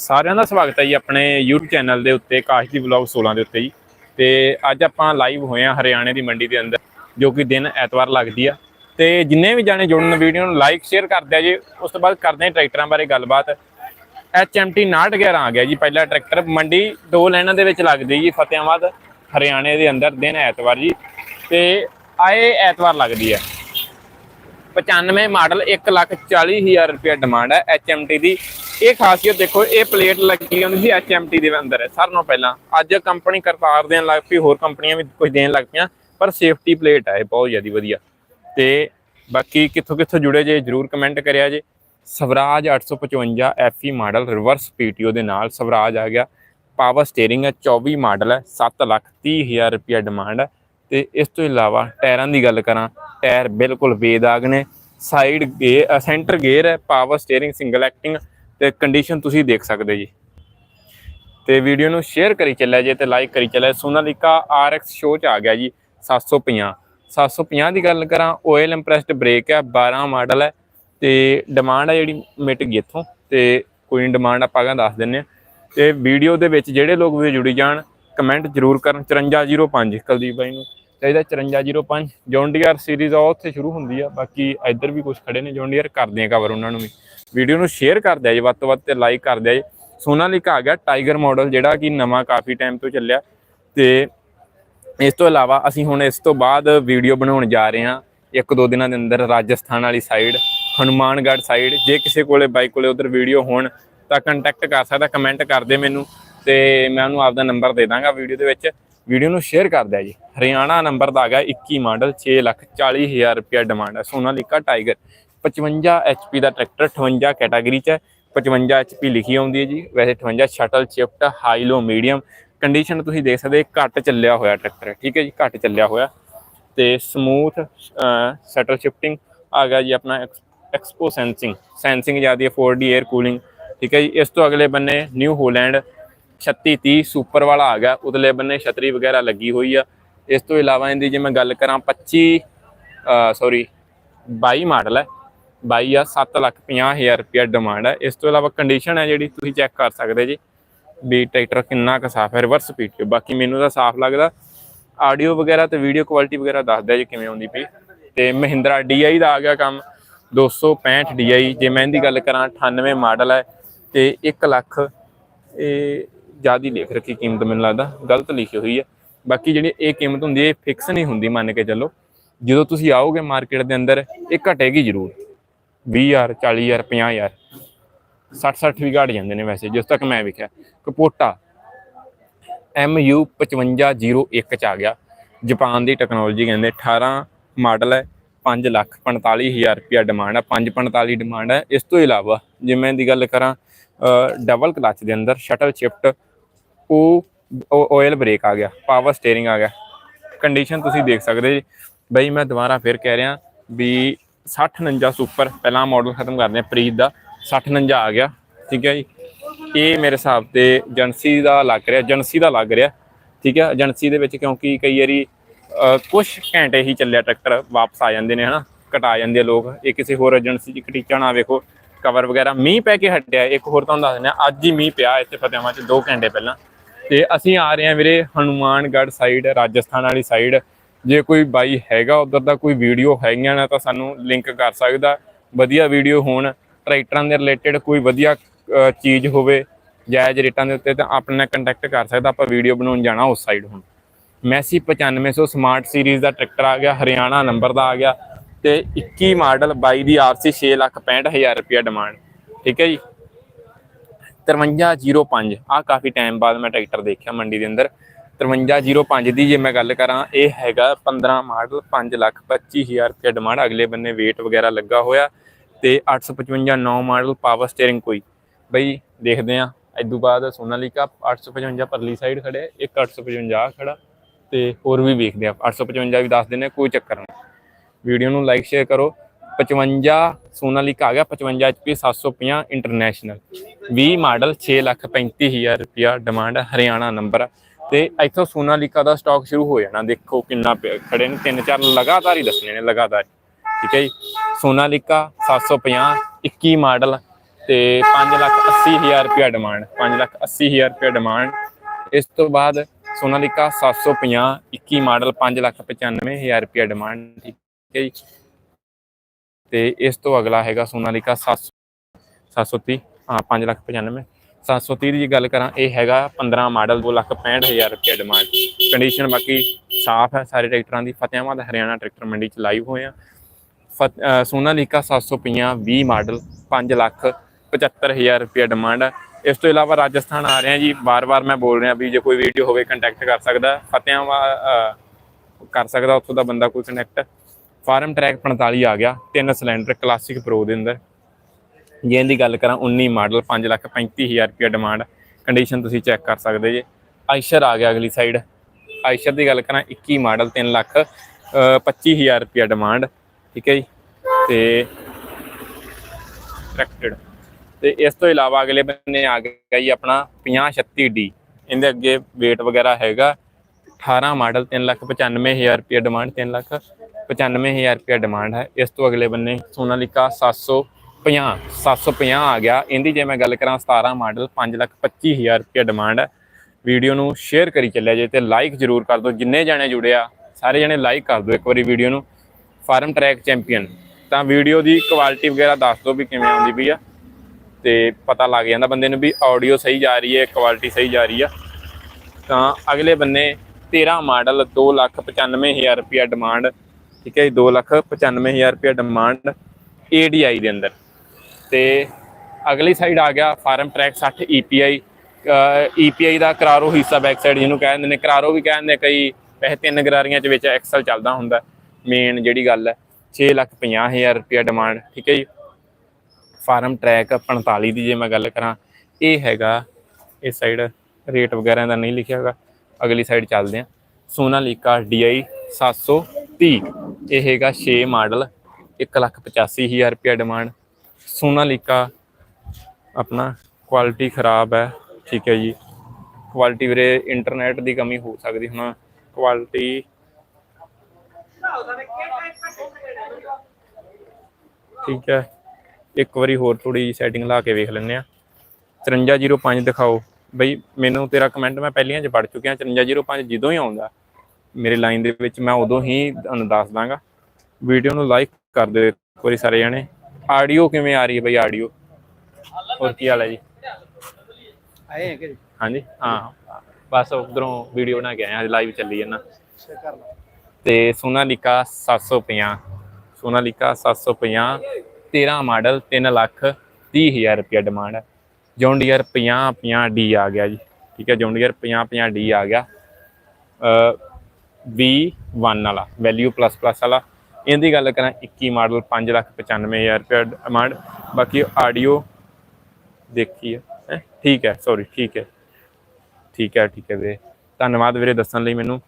ਸਾਰਿਆਂ ਦਾ ਸਵਾਗਤ ਹੈ ਜੀ ਆਪਣੇ YouTube ਚੈਨਲ ਦੇ ਉੱਤੇ ਕਾਸ਼ ਦੀ ਵਲੌਗ 16 ਦੇ ਉੱਤੇ ਜੀ। ਤੇ ਅੱਜ ਆਪਾਂ ਲਾਈਵ ਹੋਏ ਆ ਹਰਿਆਣੇ ਦੀ ਮੰਡੀ ਦੇ ਅੰਦਰ, ਜੋ ਕਿ ਦਿਨ ਐਤਵਾਰ ਲੱਗਦੀ ਆ। ਤੇ ਜਿੰਨੇ ਵੀ ਜਾਣੇ ਜੁੜਨ ਵੀਡੀਓ ਨੂੰ ਲਾਈਕ ਸ਼ੇਅਰ ਕਰਦੇ ਆ ਜੀ, ਉਸ ਤੋਂ ਬਾਅਦ ਕਰਦੇ ਆ ਟਰੈਕਟਰਾਂ ਬਾਰੇ ਗੱਲਬਾਤ। HMT 911 ਆ ਗਿਆ ਜੀ, ਪਹਿਲਾ ਟਰੈਕਟਰ। ਮੰਡੀ ਦੋ ਲਾਈਨਾਂ ਦੇ ਵਿੱਚ ਲੱਗਦੀ ਜੀ ਫਤਿਆਬਾਦ ਹਰਿਆਣੇ ਦੇ ਅੰਦਰ, ਦਿਨ ਐਤਵਾਰ ਜੀ। ਤੇ ਆਏ ਐਤਵਾਰ ਲੱਗਦੀ ਹੈ 95 ਮਾਡਲ 140000 ਰੁਪਏ ਡਿਮਾਂਡ ਹੈ HMT ਦੀ। ਇਹ ਖਾਸੀਅਤ ਦੇਖੋ, ਇਹ ਪਲੇਟ ਲੱਗੀ ਹੁੰਦੀ ਸੀ HMT ਦੇ ਅੰਦਰ। ਸਾਰਿਆਂ ਨਾਲੋਂ ਪਹਿਲਾਂ। ਅੱਜ ਕੰਪਨੀ ਕਰਤਾਰ ਦੇਣ ਲੱਗ ਪਈ, ਹੋਰ ਕੰਪਨੀਆਂ ਵੀ ਕੁਝ ਦੇਣ ਲੱਗ ਪਈਆਂ, ਪਰ ਸੇਫਟੀ ਪਲੇਟ ਹੈ ਬਹੁਤ ਜ਼ਿਆਦਾ ਵਧੀਆ। ਤੇ ਬਾਕੀ ਕਿੱਥੋਂ ਕਿੱਥੋਂ ਜੁੜੇ ਜੇ, ਜਰੂਰ ਕਮੈਂਟ ਕਰਿਆ ਜੇ। Swaraj 855 FE model reverse PTO ਦੇ ਨਾਲ ਸਵਰਾਜ ਆ ਗਿਆ। ਪਾਵਰ ਸਟੀਅਰਿੰਗ ਹੈ 24 ਮਾਡਲ ਹੈ 7 ਲੱਖ 30 ਹਜ਼ਾਰ ਰੁਪਏ ਡਿਮਾਂਡ ਹੈ। ਤੇ ਇਸ ਤੋਂ ਇਲਾਵਾ ਟਾਇਰਾਂ ਦੀ ਗੱਲ ਕਰਾਂ ਟਾਇਰ ਬਿਲਕੁਲ ਬੇਦਾਗ ਨੇ ਸਾਈਡ ਗੇ ਸੈਂਟਰ ਗੇਅਰ ਹੈ ਪਾਵਰ ਸਟੀਅਰਿੰਗ ਸਿੰਗਲ ਐਕਟਿੰਗ ਤੇ ਕੰਡੀਸ਼ਨ ਤੁਸੀਂ ਦੇਖ ਸਕਦੇ ਜੀ। ਤੇ ਵੀਡੀਓ ਨੂੰ ਸ਼ੇਅਰ ਕਰੀ ਚੱਲਿਆ ਜੇ ਤੇ ਲਾਈਕ ਕਰੀ ਚੱਲਿਆ ਸੋਨਾਲੀਕਾ RX ਸ਼ੋ ਚ ਆ ਗਿਆ ਜੀ 750 750 ਦੀ ਗੱਲ ਕਰਾਂ ਓਇਲ ਇੰਪ੍ਰੈਸਡ ਬ੍ਰੇਕ ਹੈ 12 ਮਾਡਲ ਹੈ ਤੇ ਡਿਮਾਂਡ ਹੈ ਜਿਹੜੀ ਮਿਟ ਗਈ ਇੱਥੋਂ ਤੇ ਕੋਈ ਡਿਮਾਂਡ ਆਪਾਂ ਗਾ ਦੱਸ ਦਿੰਨੇ ਆ ਤੇ ਵੀਡੀਓ ਦੇ ਵਿੱਚ ਜਿਹੜੇ ਲੋਕ ਵੀ ਜੁੜੀ ਜਾਣ ਕਮੈਂਟ ਜ਼ਰੂਰ ਕਰਨ 5405 ਕੁਲਦੀਪ ਬਾਈ ਨੂੰ। ਚਾਹੀਦਾ 5405 ਜੌਂਡੀਆਰ ਸੀਰੀਜ਼ ਆ ਉੱਥੇ ਸ਼ੁਰੂ ਹੁੰਦੀ ਆ। ਬਾਕੀ ਇੱਧਰ ਵੀ ਕੁਝ ਖੜੇ ਨੇ। ਜੌਂਡੀਆਰ ਕਰਦੇ ਆ ਕਵਰ ਉਹਨਾਂ ਨੂੰ ਵੀ। ਵੀਡੀਓ ਨੂੰ ਸ਼ੇਅਰ ਕਰ ਦਿਆ ਜੀ, ਵੱਧ ਤੋਂ ਵੱਧ ਤੇ ਲਾਈਕ ਕਰ ਦਿਆ ਜੀ। ਸੋਨਾਲੀਕਾ ਆ ਗਿਆ ਟਾਈਗਰ ਮਾਡਲ ਜਿਹੜਾ ਕਿ ਨਵਾਂ ਕਾਫੀ ਟਾਈਮ ਤੋਂ ਚੱਲਿਆ। ਤੇ ਇਸ ਤੋਂ ਇਲਾਵਾ ਅਸੀਂ ਹੁਣ ਇਸ ਤੋਂ ਬਾਅਦ ਵੀਡੀਓ ਬਣਾਉਣ ਜਾ ਰਹੇ ਹਾਂ। ਇੱਕ ਦੋ ਦਿਨਾਂ ਦੇ ਅੰਦਰ ਰਾਜਸਥਾਨ ਵਾਲੀ ਸਾਈਡ ਹਨੂਮਾਨਗੜ੍ਹ ਸਾਈਡ ਜੇ ਕਿਸੇ ਕੋਲੇ ਬਾਈਕ ਕੋਲੇ ਉਧਰ ਵੀਡੀਓ ਹੋਣ, ਤਾਂ ਕੰਟੈਕਟ ਕਰ ਸਕਦਾ। ਕਮੈਂਟ ਕਰ ਦੇ ਮੈਨੂੰ ਤੇ ਮੈਂ ਉਹਨੂੰ ਆਪਦਾ ਨੰਬਰ ਦੇ ਦਾਂਗਾ ਵੀਡੀਓ ਦੇ ਵਿੱਚ। ਵੀਡੀਓ ਨੂੰ ਸ਼ੇਅਰ ਕਰ ਦਿਆ ਜੀ। ਹਰਿਆਣਾ ਨੰਬਰ ਦਾ ਹੈਗਾ 21 ਮਾਡਲ 6 ਲੱਖ 40 ਹਜ਼ਾਰ ਰੁਪਇਆ ਡਿਮਾਂਡ ਹੈ। ਸੋਨਾਲੀਕਾ ਟਾਈਗਰ 55 HP ਦਾ ਟਰੈਕਟਰ 58 ਕੈਟਾਗਰੀ ਚ ਹੈ। 55 HP ਲਿਖੀ ਆਉਂਦੀ ਹੈ ਜੀ। ਵੈਸੇ 58 shuttle shift high low medium condition ਤੁਸੀਂ ਦੇਖ ਸਕਦੇ ਘੱਟ ਚੱਲਿਆ ਹੋਇਆ ਟਰੈਕਟਰ ਠੀਕ ਹੈ ਜੀ, ਘੱਟ ਚੱਲਿਆ ਹੋਇਆ। ਤੇ ਸਮੂਥ ਸ਼ਟਲ ਸ਼ਿਫਟਿੰਗ ਆ ਗਿਆ ਜੀ ਆਪਣਾ ਐਕਸਪੋ ਸੈਂਸਿੰਗ ਸੈਂਸਿੰਗ ਜਿਆਦੀ ਹੈ 4D 에ਅਰ ਕੂਲਿੰਗ ਠੀਕ ਹੈ ਜੀ, ਇਸ ਤੋਂ ਅਗਲੇ ਬੰਨੇ ਨਿਊ ਹੋਲੈਂਡ 3630 ਸੁਪਰ ਵਾਲਾ ਆ ਗਿਆ। ਉਤਲੇ ਬੰਨੇ ਛਤਰੀ ਵਗੈਰਾ ਲੱਗੀ ਹੋਈ ਆ। ਇਸ ਤੋਂ ਇਲਾਵਾ ਇਹਦੀ ਜੇ ਮੈਂ ਗੱਲ ਕਰਾਂ 25 ਸੌਰੀ 22 ਮਾਡਲ ਹੈ। 22 ਆ 7 ਲੱਖ 50 ਹਜ਼ਾਰ ਰੁਪਇਆ ਡਿਮਾਂਡ ਹੈ। ਇਸ ਤੋਂ ਇਲਾਵਾ ਕੰਡੀਸ਼ਨ ਹੈ ਜਿਹੜੀ, ਤੁਸੀਂ ਚੈੱਕ ਕਰ ਸਕਦੇ ਜੀ। ਵੀ ਟਰੈਕਟਰ ਕਿੰਨਾ ਕੁ ਸਾਫ਼ ਹੈ ਰਿਵਰਸ ਪੀਟੀਓ ਬਾਕੀ ਮੈਨੂੰ ਤਾਂ ਸਾਫ਼ ਲੱਗਦਾ। ਆਡੀਓ ਵਗੈਰਾ ਤੇ ਵੀਡੀਓ ਕੁਆਲਿਟੀ ਵਗੈਰਾ ਦੱਸਦਾ ਜੀ ਕਿਵੇਂ ਆਉਂਦੀ ਪਈ। ਤੇ ਮਹਿੰਦਰਾ DI ਦਾ ਆ ਗਿਆ ਕੰਮ। 265 DI ਜੇ ਮੈਂ ਇਹਦੀ ਗੱਲ ਕਰਾਂ 98 ਮਾਡਲ ਹੈ। ਤੇ 1 ਲੱਖ, ਇਹ ਜਿਆਦੀ ਲਿਖ ਰੱਖੀ ਕੀਮਤ ਮੈਨੂੰ ਲੱਗਦਾ, ਗਲਤ ਲਿਖੀ ਹੋਈ ਹੈ। ਬਾਕੀ ਜਿਹੜੀ ਇਹ ਕੀਮਤ ਹੁੰਦੀ ਹੈ, ਇਹ ਫਿਕਸ ਨਹੀਂ ਹੁੰਦੀ ਮੰਨ ਕੇ ਚੱਲੋ। ਜਦੋਂ ਤੁਸੀਂ ਆਓਗੇ ਮਾਰਕੀਟ ਦੇ ਅੰਦਰ, ਇਹ ਘਟੇਗੀ ਜ਼ਰੂਰ। 20000 40000 50000 60 60 ਵੀ ਘਟ ਜਾਂਦੇ ਨੇ ਵੈਸੇ, ਜਿਸ ਤੱਕ ਮੈਂ ਵੇਖਿਆ। ਕਪੋਟਾ MU 5501 ਚ ਆ ਗਿਆ। ਜਾਪਾਨ ਦੀ ਟੈਕਨੋਲੋਜੀ ਕਹਿੰਦੇ 18 ਮਾਡਲ ਹੈ 5 ਲੱਖ 45000 ਰੁਪਿਆ ਡਿਮਾਂਡ ਹੈ 545 ਡਿਮਾਂਡ ਹੈ। ਇਸ ਤੋਂ ਇਲਾਵਾ ਜੇ ਮੈਂ ਦੀ ਗੱਲ ਕਰਾਂ ਡਬਲ ਕਲਚ ਦੇ ਅੰਦਰ ਸ਼ਟਲ ਸ਼ਿਫਟ ਉਹ ਆਇਲ ਬ੍ਰੇਕ ਆ ਗਿਆ ਪਾਵਰ ਸਟੀਅਰਿੰਗ ਆ ਗਿਆ। ਕੰਡੀਸ਼ਨ ਤੁਸੀਂ ਦੇਖ ਸਕਦੇ ਜੀ। ਬਈ ਮੈਂ ਦੁਬਾਰਾ ਫਿਰ ਕਹਿ ਰਿਹਾ ਵੀ 6049 ਸੁਪਰ ਪਹਿਲਾ ਮਾਡਲ ਖਤਮ ਕਰਦੇ ਆ ਪ੍ਰੀਤ ਦਾ 6049 ਆ ਗਿਆ, ਠੀਕ ਹੈ ਜੀ। ਇਹ ਮੇਰੇ ਹਿਸਾਬ ਤੇ ਏਜੰਸੀ ਦਾ ਲੱਗ ਰਿਹਾ ਏਜੰਸੀ ਦਾ ਲੱਗ ਰਿਹਾ, ਠੀਕ ਹੈ। ਏਜੰਸੀ ਦੇ ਵਿੱਚ ਕਿਉਂਕਿ ਕਈ ਵਾਰੀ ਕੁਝ ਘੰਟੇ ਹੀ ਚੱਲਿਆ ਟਰੈਕਟਰ ਵਾਪਸ ਆ ਜਾਂਦੇ ਨੇ, ਹਨਾ, ਕਟਾ ਜਾਂਦੇ ਆ ਲੋਕ। ਇਹ ਕਿਸੇ ਹੋਰ ਏਜੰਸੀ 'ਚ ਕਟੀਚਾ ਨਾ ਵੇਖੋ ਕਵਰ ਵਗੈਰਾ। ਮੀਂਹ ਪੈ ਕੇ ਹਟਿਆ, ਇੱਕ ਹੋਰ ਤੁਹਾਨੂੰ ਦੱਸ ਦਿੰਦੇ ਆ ਅੱਜ ਹੀ ਮੀਂਹ ਪਿਆ ਇੱਥੇ ਫਤਿਆਵਾਦ 'ਚ 2 ਘੰਟੇ ਪਹਿਲਾਂ। ਤੇ ਅਸੀਂ ਆ ਰਹੇ ਹਾਂ ਵੀਰੇ ਹਨੂਮਾਨਗੜ੍ਹ ਸਾਈਡ ਰਾਜਸਥਾਨ ਵਾਲੀ ਸਾਈਡ ਜੇ ਕੋਈ ਬਾਈ ਹੈਗਾ, ਉਧਰ ਦਾ ਕੋਈ ਵੀਡੀਓ ਹੈਗੀਆਂ ਨਾ ਤਾਂ ਸਾਨੂੰ ਲਿੰਕ ਕਰ ਸਕਦਾ। ਵਧੀਆ ਵੀਡੀਓ ਹੋਣ ਟਰੈਕਟਰਾਂ ਦੇ ਰਿਲੇਟਡ ਕੋਈ ਵਧੀਆ ਚੀਜ਼ ਹੋਵੇ, ਜਾਇਜ਼ ਰੇਟਾਂ ਦੇ ਉੱਤੇ ਤਾਂ ਆਪਣੇ ਨਾਲ ਕੰਟੈਕਟ ਕਰ ਸਕਦਾ। ਆਪਾਂ ਵੀਡੀਓ ਬਣਾਉਣ ਜਾਣਾ ਉਸ ਸਾਈਡ ਹੁਣ। ਮੈਸੀ 9500 ਸਮਾਰਟ ਸੀਰੀਜ਼ ਦਾ ਟਰੈਕਟਰ ਆ ਗਿਆ, ਹਰਿਆਣਾ ਨੰਬਰ ਦਾ ਆ ਗਿਆ। ਤੇ 21 ਮਾਡਲ 22 ਦੀ ਆਰਸੀ 6 ਲੱਖ 65000 ਰੁਪਇਆ ਡਿਮਾਂਡ ਠੀਕ ਹੈ ਜੀ? 5305 ਆ ਕਾਫੀ ਟਾਈਮ ਬਾਅਦ ਮੈਂ ਟਰੈਕਟਰ ਦੇਖਿਆ ਮੰਡੀ ਦੇ ਅੰਦਰ। 5305 ਦੀ ਜੇ ਮੈਂ ਗੱਲ ਕਰਾਂ ਇਹ ਹੈਗਾ 15 ਮਾਡਲ 5 ਲੱਖ 25000 ਰੁਪਏ ਡਿਮਾਂਡ ਅਗਲੇ ਬੰਨੇ weight ਵਗੈਰਾ ਲੱਗਾ ਹੋਇਆ ਤੇ 855 9 ਮਾਡਲ ਪਾਵਰ ਸਟੀਅਰਿੰਗ ਕੋਈ। ਬਈ ਦੇਖਦੇ ਆ ਇਦੋਂ ਬਾਅਦ ਸੋਨਾਲੀਕਾ 855 ਪਰਲੀ ਸਾਈਡ ਖੜਿਆ ਇੱਕ 855 ਖੜਾ ਤੇ ਹੋਰ ਵੀ ਵੇਖਦੇ ਆ 855 ਵੀ ਦੱਸ ਦਿੰਦੇ ਆ, ਕੋਈ ਚੱਕਰ ਨਹੀਂ। ਵੀਡੀਓ ਨੂੰ ਲਾਈਕ ਸ਼ੇਅਰ ਕਰੋ। 55 ਸੋਨਾਲੀਕਾ ਆ ਗਿਆ 55 HP 750 ਇੰਟਰਨੈਸ਼ਨਲ। 20 ਮਾਡਲ 6 ਲੱਖ 35000 ਰੁਪਿਆ ਡਿਮਾਂਡ ਹਰਿਆਣਾ ਨੰਬਰ ਤੇ ਇੱਥੋਂ ਸੋਨਾਲੀਕਾ ਦਾ ਸਟਾਕ ਸ਼ੁਰੂ ਹੋ ਜਾਣਾ, ਦੇਖੋ ਕਿੰਨਾ ਪਿਆ- ਖੜੇ ਨੇ ਤਿੰਨ ਚਾਰ ਲਗਾਤਾਰ ਹੀ ਦੱਸਣੇ ਨੇ, ਲਗਾਤਾਰ ਠੀਕ ਹੈ ਜੀ? ਸੋਨਾਲੀਕਾ 750 21 ਮਾਡਲ ਤੇ 580000 ਰੁਪਿਆ ਡਿਮਾਂਡ 580000 ਰੁਪਿਆ ਡਿਮਾਂਡ ਇਸ ਤੋਂ ਬਾਅਦ ਸੋਨਾਲੀਕਾ 750 21 ਮਾਡਲ 595000 ਰੁਪਿਆ ਡਿਮਾਂਡ ਠੀਕ ਹੈ ਜੀ? ਤੇ ਇਸ ਤੋਂ ਅਗਲਾ ਹੈਗਾ ਸੋਨਾਲੀਕਾ 700 730 ਹਾਂ 5950 730 ਦੀ ਗੱਲ ਕਰਾਂ, ਇਹ ਹੈਗਾ 15 ਮਾਡਲ 265000 ਰੁਪਏ ਡਿਮਾਂਡ ਕੰਡੀਸ਼ਨ ਬਾਕੀ ਸਾਫ਼ ਹੈ, ਸਾਰੇ ਟਰੈਕਟਰਾਂ ਦੀ ਫਤਿਆਬਾਦ ਹਰਿਆਣਾ ਟਰੈਕਟਰ ਮੰਡੀ ਚ ਲਾਈਵ ਹੋਏ ਆ। ਫਤ- ਅਹ ਸੋਨਾਲੀਕਾ 750 20 ਮਾਡਲ 5 ਲੱਖ 75000 ਰੁਪਏ ਡਿਮਾਂਡ ਹੈ ਇਸ ਤੋਂ ਇਲਾਵਾ ਰਾਜਸਥਾਨ ਆ ਰਹੇ ਆ ਜੀ ਬਾਰ-ਬਾਰ ਮੈਂ ਬੋਲ ਰਿਹਾ ਵੀ ਜੇ ਕੋਈ ਵੀਡੀਓ ਹੋਵੇ ਕੰਟੈਕਟ ਕਰ ਸਕਦਾ ਫਤਿਆਬਾਦ ਕਰ ਸਕਦਾ, ਉੱਥੋਂ ਦਾ ਬੰਦਾ ਕੋਈ ਕੰਟੈਕਟ ਫਾਰਮ ਟਰੈਕ 45 ਆ ਗਿਆ, ਤਿੰਨ ਸਿਲੰਡਰ ਕਲਾਸਿਕ ਪ੍ਰੋ ਦੇ ਅੰਦਰ। ਜੇ ਇਹਦੀ ਗੱਲ ਕਰਾਂ 19 ਮਾਡਲ 5 ਲੱਖ 35000 ਰੁਪਏ ਡਿਮਾਂਡ ਕੰਡੀਸ਼ਨ ਤੁਸੀਂ ਚੈੱਕ ਕਰ ਸਕਦੇ ਜੇ। ਆਇਸ਼ਰ ਆ ਗਿਆ ਅਗਲੀ ਸਾਈਡ ਆਇਸ਼ਰ ਦੀ ਗੱਲ ਕਰਾਂ 21 ਮਾਡਲ 3 ਲੱਖ, ਅਹ 25000 ਰੁਪਏ ਡਿਮਾਂਡ ਠੀਕ ਹੈ ਜੀ? ਤੇ ਰੈਕਟਡ ਤੇ ਇਸ ਤੋਂ ਇਲਾਵਾ ਅਗਲੇ ਬੰਨੇ ਆ ਗਿਆ ਜੀ ਆਪਣਾ 5036D ਇਹਦੇ ਅੱਗੇ weight ਵਗੈਰਾ ਹੈਗਾ 18 ਮਾਡਲ 395000 ਰੁਪਏ ਡਿਮਾਂਡ 3 ਲੱਖ। 95000 ਰੁਪਏ ਡਿਮਾਂਡ ਹੈ। ਇਸ ਤੋਂ ਅਗਲੇ ਬੰਨੇ ਸੋਨਾਲੀਕਾ 750 750 ਆ ਗਿਆ। ਇਹਦੀ ਜੇ ਮੈਂ ਗੱਲ ਕਰਾਂ 17 ਮਾਡਲ 525000 ਰੁਪਏ ਡਿਮਾਂਡ ਹੈ। ਵੀਡੀਓ ਨੂੰ ਸ਼ੇਅਰ ਕਰੀ ਚੱਲਿਆ ਜੇ ਤੇ ਲਾਈਕ ਜਰੂਰ ਕਰ ਦਿਓ। ਜਿੰਨੇ ਜਾਣੇ ਜੁੜੇ ਆ, ਸਾਰੇ ਜਣੇ ਲਾਈਕ ਕਰ ਦਿਓ ਇੱਕ ਵਾਰੀ ਵੀਡੀਓ ਨੂੰ। Farm track champion. ਤਾਂ ਵੀਡੀਓ ਦੀ ਕੁਆਲਿਟੀ ਵਗੈਰਾ ਦੱਸ ਦਿਓ ਵੀ ਕਿਵੇਂ ਆਉਂਦੀ ਪਈ ਆ। ਤੇ ਪਤਾ ਲੱਗ ਜਾਂਦਾ ਬੰਦੇ ਨੂੰ ਵੀ ਆਡੀਓ ਸਹੀ ਜਾ ਰਹੀ ਹੈ ਕੁਆਲਿਟੀ ਸਹੀ ਜਾ ਰਹੀ ਆ। ਤਾਂ ਅਗਲੇ ਬੰਨੇ 13 ਮਾਡਲ 295000 ਰੁਪਿਆ ਡਿਮਾਂਡ ਠੀਕ ਹੈ ਜੀ 295000 ਰੁਪਿਆ ਡਿਮਾਂਡ ADI ਦੇ ਅੰਦਰ। ਤੇ ਅਗਲੀ ਸਾਈਡ ਆ ਗਿਆ ਫਾਰਮ ਟਰੈਕ 60 EPI EPI ਦਾ ਕਰਾਰੋ ਹਿੱਸਾ ਬੈਕ ਸਾਈਡ ਜਿਹਨੂੰ ਕਹਿੰਦੇ ਨੇ। ਕਰਾਰੋ ਵੀ ਕਹਿੰਦੇ ਕਈ ਵੈਸੇ ਤਿੰਨ ਗਰਾਰੀਆਂ ਚ ਵਿੱਚ ਐਕਸਲ ਚੱਲਦਾ ਹੁੰਦਾ। ਮੇਨ ਜਿਹੜੀ ਗੱਲ ਹੈ 650000 ਰੁਪਿਆ ਡਿਮਾਂਡ ਠੀਕ ਹੈ ਜੀ। ਫਾਰਮ ਟਰੈਕ 45 ਦੀ ਜੇ ਮੈਂ ਗੱਲ ਕਰਾਂ, ਇਹ ਹੈਗਾ, ਇਸ ਸਾਈਡ ਰੇਟ ਵਗੈਰਾ ਦਾ ਨਹੀਂ ਲਿਖਿਆ ਹੈਗਾ। ਅਗਲੀ ਸਾਈਡ ਚੱਲਦੇ ਆ ਸੋਨਾਲੀਕਾ DI 730 ਇਹ ਹੈਗਾ 6 ਮਾਡਲ 185000 ਰੁਪਏ ਡਿਮਾਂਡ ਸੋਨਾਲੀਕਾ ਆਪਣਾ ਕੁਆਲਿਟੀ ਖਰਾਬ ਹੈ, ਠੀਕ ਹੈ ਜੀ। ਕੁਆਲਿਟੀ ਵੀਰੇ ਇੰਟਰਨੈਟ ਦੀ ਕਮੀ ਹੋ ਸਕਦੀ ਹੁਣ। ਕੁਆਲਿਟੀ ਠੀਕ ਹੈ। ਇੱਕ ਵਾਰੀ ਹੋਰ ਥੋੜੀ ਸੈਟਿੰਗ ਲਾ ਕੇ ਵੇਖ ਲੈਂਦੇ ਆ 5305 ਦਿਖਾਓ। ਬਈ ਮੈਨੂੰ ਤੇਰਾ ਕਮੈਂਟ ਮੈਂ ਪਹਿਲੀਆਂ 'ਚ ਪੜ ਚੁੱਕਿਆ। 5305 ਜਦੋਂ ਹੀ ਆਉਂਦਾ ਮੇਰੇ ਲਾਈਨ ਦੇ ਵਿੱਚ ਮੈਂ ਉਦੋਂ ਹੀ ਤੁਹਾਨੂੰ ਦੱਸ ਦਾਂਗਾ। ਵੀਡੀਓ ਨੂੰ ਲਾਈਕ ਕਰ ਦਿਓ ਇੱਕ ਵਾਰੀ ਸਾਰੇ ਜਣੇ। ਆਡੀਓ ਕਿਵੇਂ ਆ ਰਹੀ ਹੈ ਬਈ ਆਡੀਓ ਹੋਰ ਕੀ ਹਾਲ ਹੈ ਜੀ? ਆਏ ਹੈ ਕਿ ਹਾਂਜੀ ਹਾਂ। ਬਸ ਉਧਰੋਂ ਵੀਡੀਓ ਬਣਾ ਕੇ ਆਇਆ ਲਾਈਵ ਚੱਲੀ ਲਓ। ਤੇ ਸੋਨਾਲੀਕਾ 750 ਸੋਨਾਲੀਕਾ 750 13 ਮਾਡਲ 3 ਲੱਖ 30000 ਰੁਪਏ ਡਿਮਾਂਡ ਹੈ। ਜੌਂਡੀਅਰ 50 50 ਡੀ ਆ ਗਿਆ ਜੀ। ਠੀਕ ਹੈ ਜੌਂਡੀਅਰ 50 50 ਡੀ ਆ ਗਿਆ। V1 ਵਾਲਾ ਵੈਲਿਊ ਪਲੱਸ ਪਲੱਸ ਵਾਲਾ। ਇਹਦੀ ਗੱਲ ਕਰਾਂ 21 ਮਾਡਲ 5 ਲੱਖ 95000 ਰੁਪਏ ਡਿਮਾਂਡ ਬਾਕੀ ਆਡੀਓ ਦੇਖੀ ਹੈ? ਠੀਕ ਹੈ ਸੌਰੀ ਠੀਕ ਹੈ। ਠੀਕ ਹੈ ਠੀਕ ਹੈ ਵੀਰੇ। ਧੰਨਵਾਦ ਵੀਰੇ ਦੱਸਣ ਲਈ ਮੈਨੂੰ।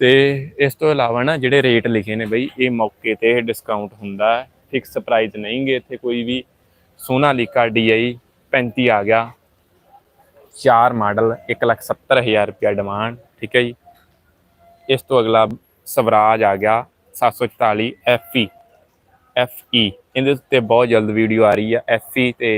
ਤੇ ਇਸ ਤੋਂ ਇਲਾਵਾ ਨਾ ਜਿਹੜੇ ਰੇਟ ਲਿਖੇ ਨੇ ਬਈ, ਇਹ ਮੌਕੇ ਤੇ ਡਿਸਕਾਊਂਟ ਹੁੰਦਾ ਹੈ। ਫਿਕਸ ਪ੍ਰਾਈਸ ਨਹੀਂਗੇ ਇੱਥੇ ਕੋਈ ਵੀ ਸੋਨਾਲੀਕਾ DI 35 ਆ ਗਿਆ। ਚਾਰ ਮਾਡਲ 170000 ਰੁਪਿਆ ਡਿਮਾਂਡ ਠੀਕ ਹੈ ਜੀ। ਇਸ ਤੋਂ ਅਗਲਾ ਸਵਰਾਜ ਆ ਗਿਆ 744 FE FE ਇਹਦੇ ਉੱਤੇ ਬਹੁਤ ਜਲਦ ਵੀਡੀਓ ਆ ਰਹੀ ਹੈ FE ਤੇ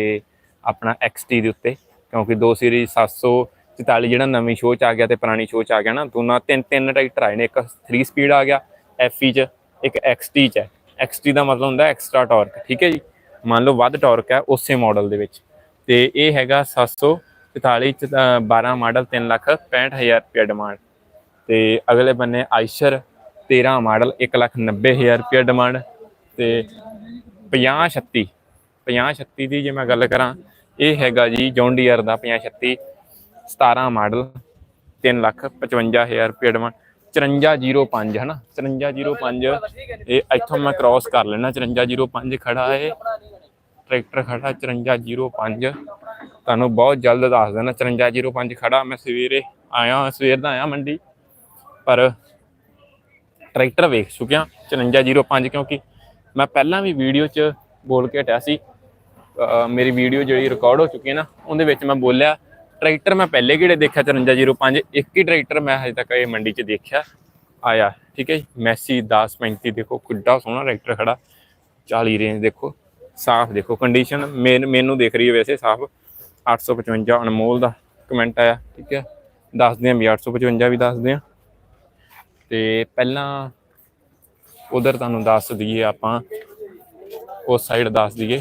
ਆਪਣਾ XT ਦੇ ਉੱਤੇ ਕਿਉਂਕਿ ਦੋ ਸੀਰੀਜ਼ 744 ਜਿਹੜਾ ਨਵੀਂ ਸ਼ੋਅ ਚ ਆ ਗਿਆ ਤੇ ਪੁਰਾਣੀ ਸ਼ੋਅ ਚ ਆ ਗਿਆ ਨਾ ਦੋਨਾਂ ਤਿੰਨ ਤਿੰਨ ਟਰੈਕਟਰ ਆਏ ਨੇ। ਇੱਕ 3 ਸਪੀਡ ਆ ਗਿਆ FE ਚ ਇੱਕ XT ਚ। ਹੈ XT ਦਾ ਮਤਲਬ ਹੁੰਦਾ ਐਕਸਟਰਾ ਟਾਰਕ ਠੀਕ ਹੈ ਜੀ? ਮੰਨ ਲਓ ਵੱਧ ਟਾਰਕ ਹੈ ਉਸੇ ਮਾਡਲ ਦੇ ਵਿੱਚ। ਤੇ ਇਹ ਹੈਗਾ 744 ਚ ਅ, 12 ਮਾਡਲ 3 ਲੱਖ 65000 ਰੁਪਏ ਡਿਮਾਂਡ ਤੇ ਅਗਲੇ ਬੰਨੇ ਆਇਸ਼ਰ 13 ਮਾਡਲ 1 ਲੱਖ 90000 ਰੁਪਏ ਡਿਮਾਂਡ ਤੇ 50 36 50 36 ਦੀ ਜੇ ਮੈਂ ਗੱਲ ਕਰਾਂ, ਇਹ ਹੈਗਾ ਜੀ ਜੌਨ ਡੀਅਰ ਦਾ 50 36 17 ਮਾਡਲ 3 ਲੱਖ 55000 ਰੁਪਏ ਡਿਮਾਂਡ 5405 ਹੈ ਨਾ 5405 ਇਹ ਇੱਥੋਂ ਮੈਂ ਕ੍ਰਾਸ ਕਰ ਲੈਣਾ 5405 ਖੜਾ ਹੈ ਟਰੈਕਟਰ ਖੜਾ 5405 ਤੁਹਾਨੂੰ ਬਹੁਤ ਜਲਦ ਦੱਸ ਦੇਣਾ 5405 ਖੜਾ, ਮੈਂ ਸਵੇਰੇ ਆਇਆ, ਸਵੇਰ ਦਾ ਆਇਆ ਮੰਡੀ ਪਰ ਟਰੈਕਟਰ ਵੇਖ ਚੁੱਕਿਆ 5405 ਕਿਉਂਕਿ ਮੈਂ ਪਹਿਲਾਂ ਵੀ ਵੀਡੀਓ 'ਚ ਬੋਲ ਕੇ ਹਟਿਆ ਸੀ। ਮੇਰੀ ਵੀਡੀਓ ਜਿਹੜੀ ਰਿਕਾਰਡ ਹੋ ਚੁੱਕੀ ਹੈ ਨਾ, ਉਹਦੇ ਵਿੱਚ ਮੈਂ ਬੋਲਿਆ, ਟਰੈਕਟਰ ਮੈਂ ਪਹਿਲੇ ਕਿਹੜੇ ਦੇਖਿਆ 5405 ਇੱਕ ਹੀ ਟਰੈਕਟਰ ਮੈਂ ਹਜੇ ਤੱਕ ਇਹ ਮੰਡੀ 'ਚ ਦੇਖਿਆ, ਆਇਆ, ਠੀਕ ਹੈ ਜੀ। ਮੈਸੀ 1035 ਦੇਖੋ ਕਿੱਡਾ ਸੋਹਣਾ ਟਰੈਕਟਰ ਖੜਾ 40 ਰੇਂਜ ਦੇਖੋ, ਸਾਫ਼ ਦੇਖੋ ਕੰਡੀਸ਼ਨ ਮੈਨੂੰ ਦੇਖ ਰਹੀ ਹੈ ਵੈਸੇ ਸਾਫ਼ 855 ਅਨਮੋਲ ਦਾ ਕਮੈਂਟ ਆਇਆ, ਠੀਕ ਹੈ। ਦੱਸਦੇ ਹਾਂ ਵੀ 855 ਵੀ ਦੱਸਦੇ ਹਾਂ। ਤੇ ਪਹਿਲਾਂ ਉਧਰ ਤੁਹਾਨੂੰ ਦੱਸ ਦਈਏ ਆਪਾਂ, ਉਸ ਸਾਈਡ ਦੱਸ ਦਈਏ।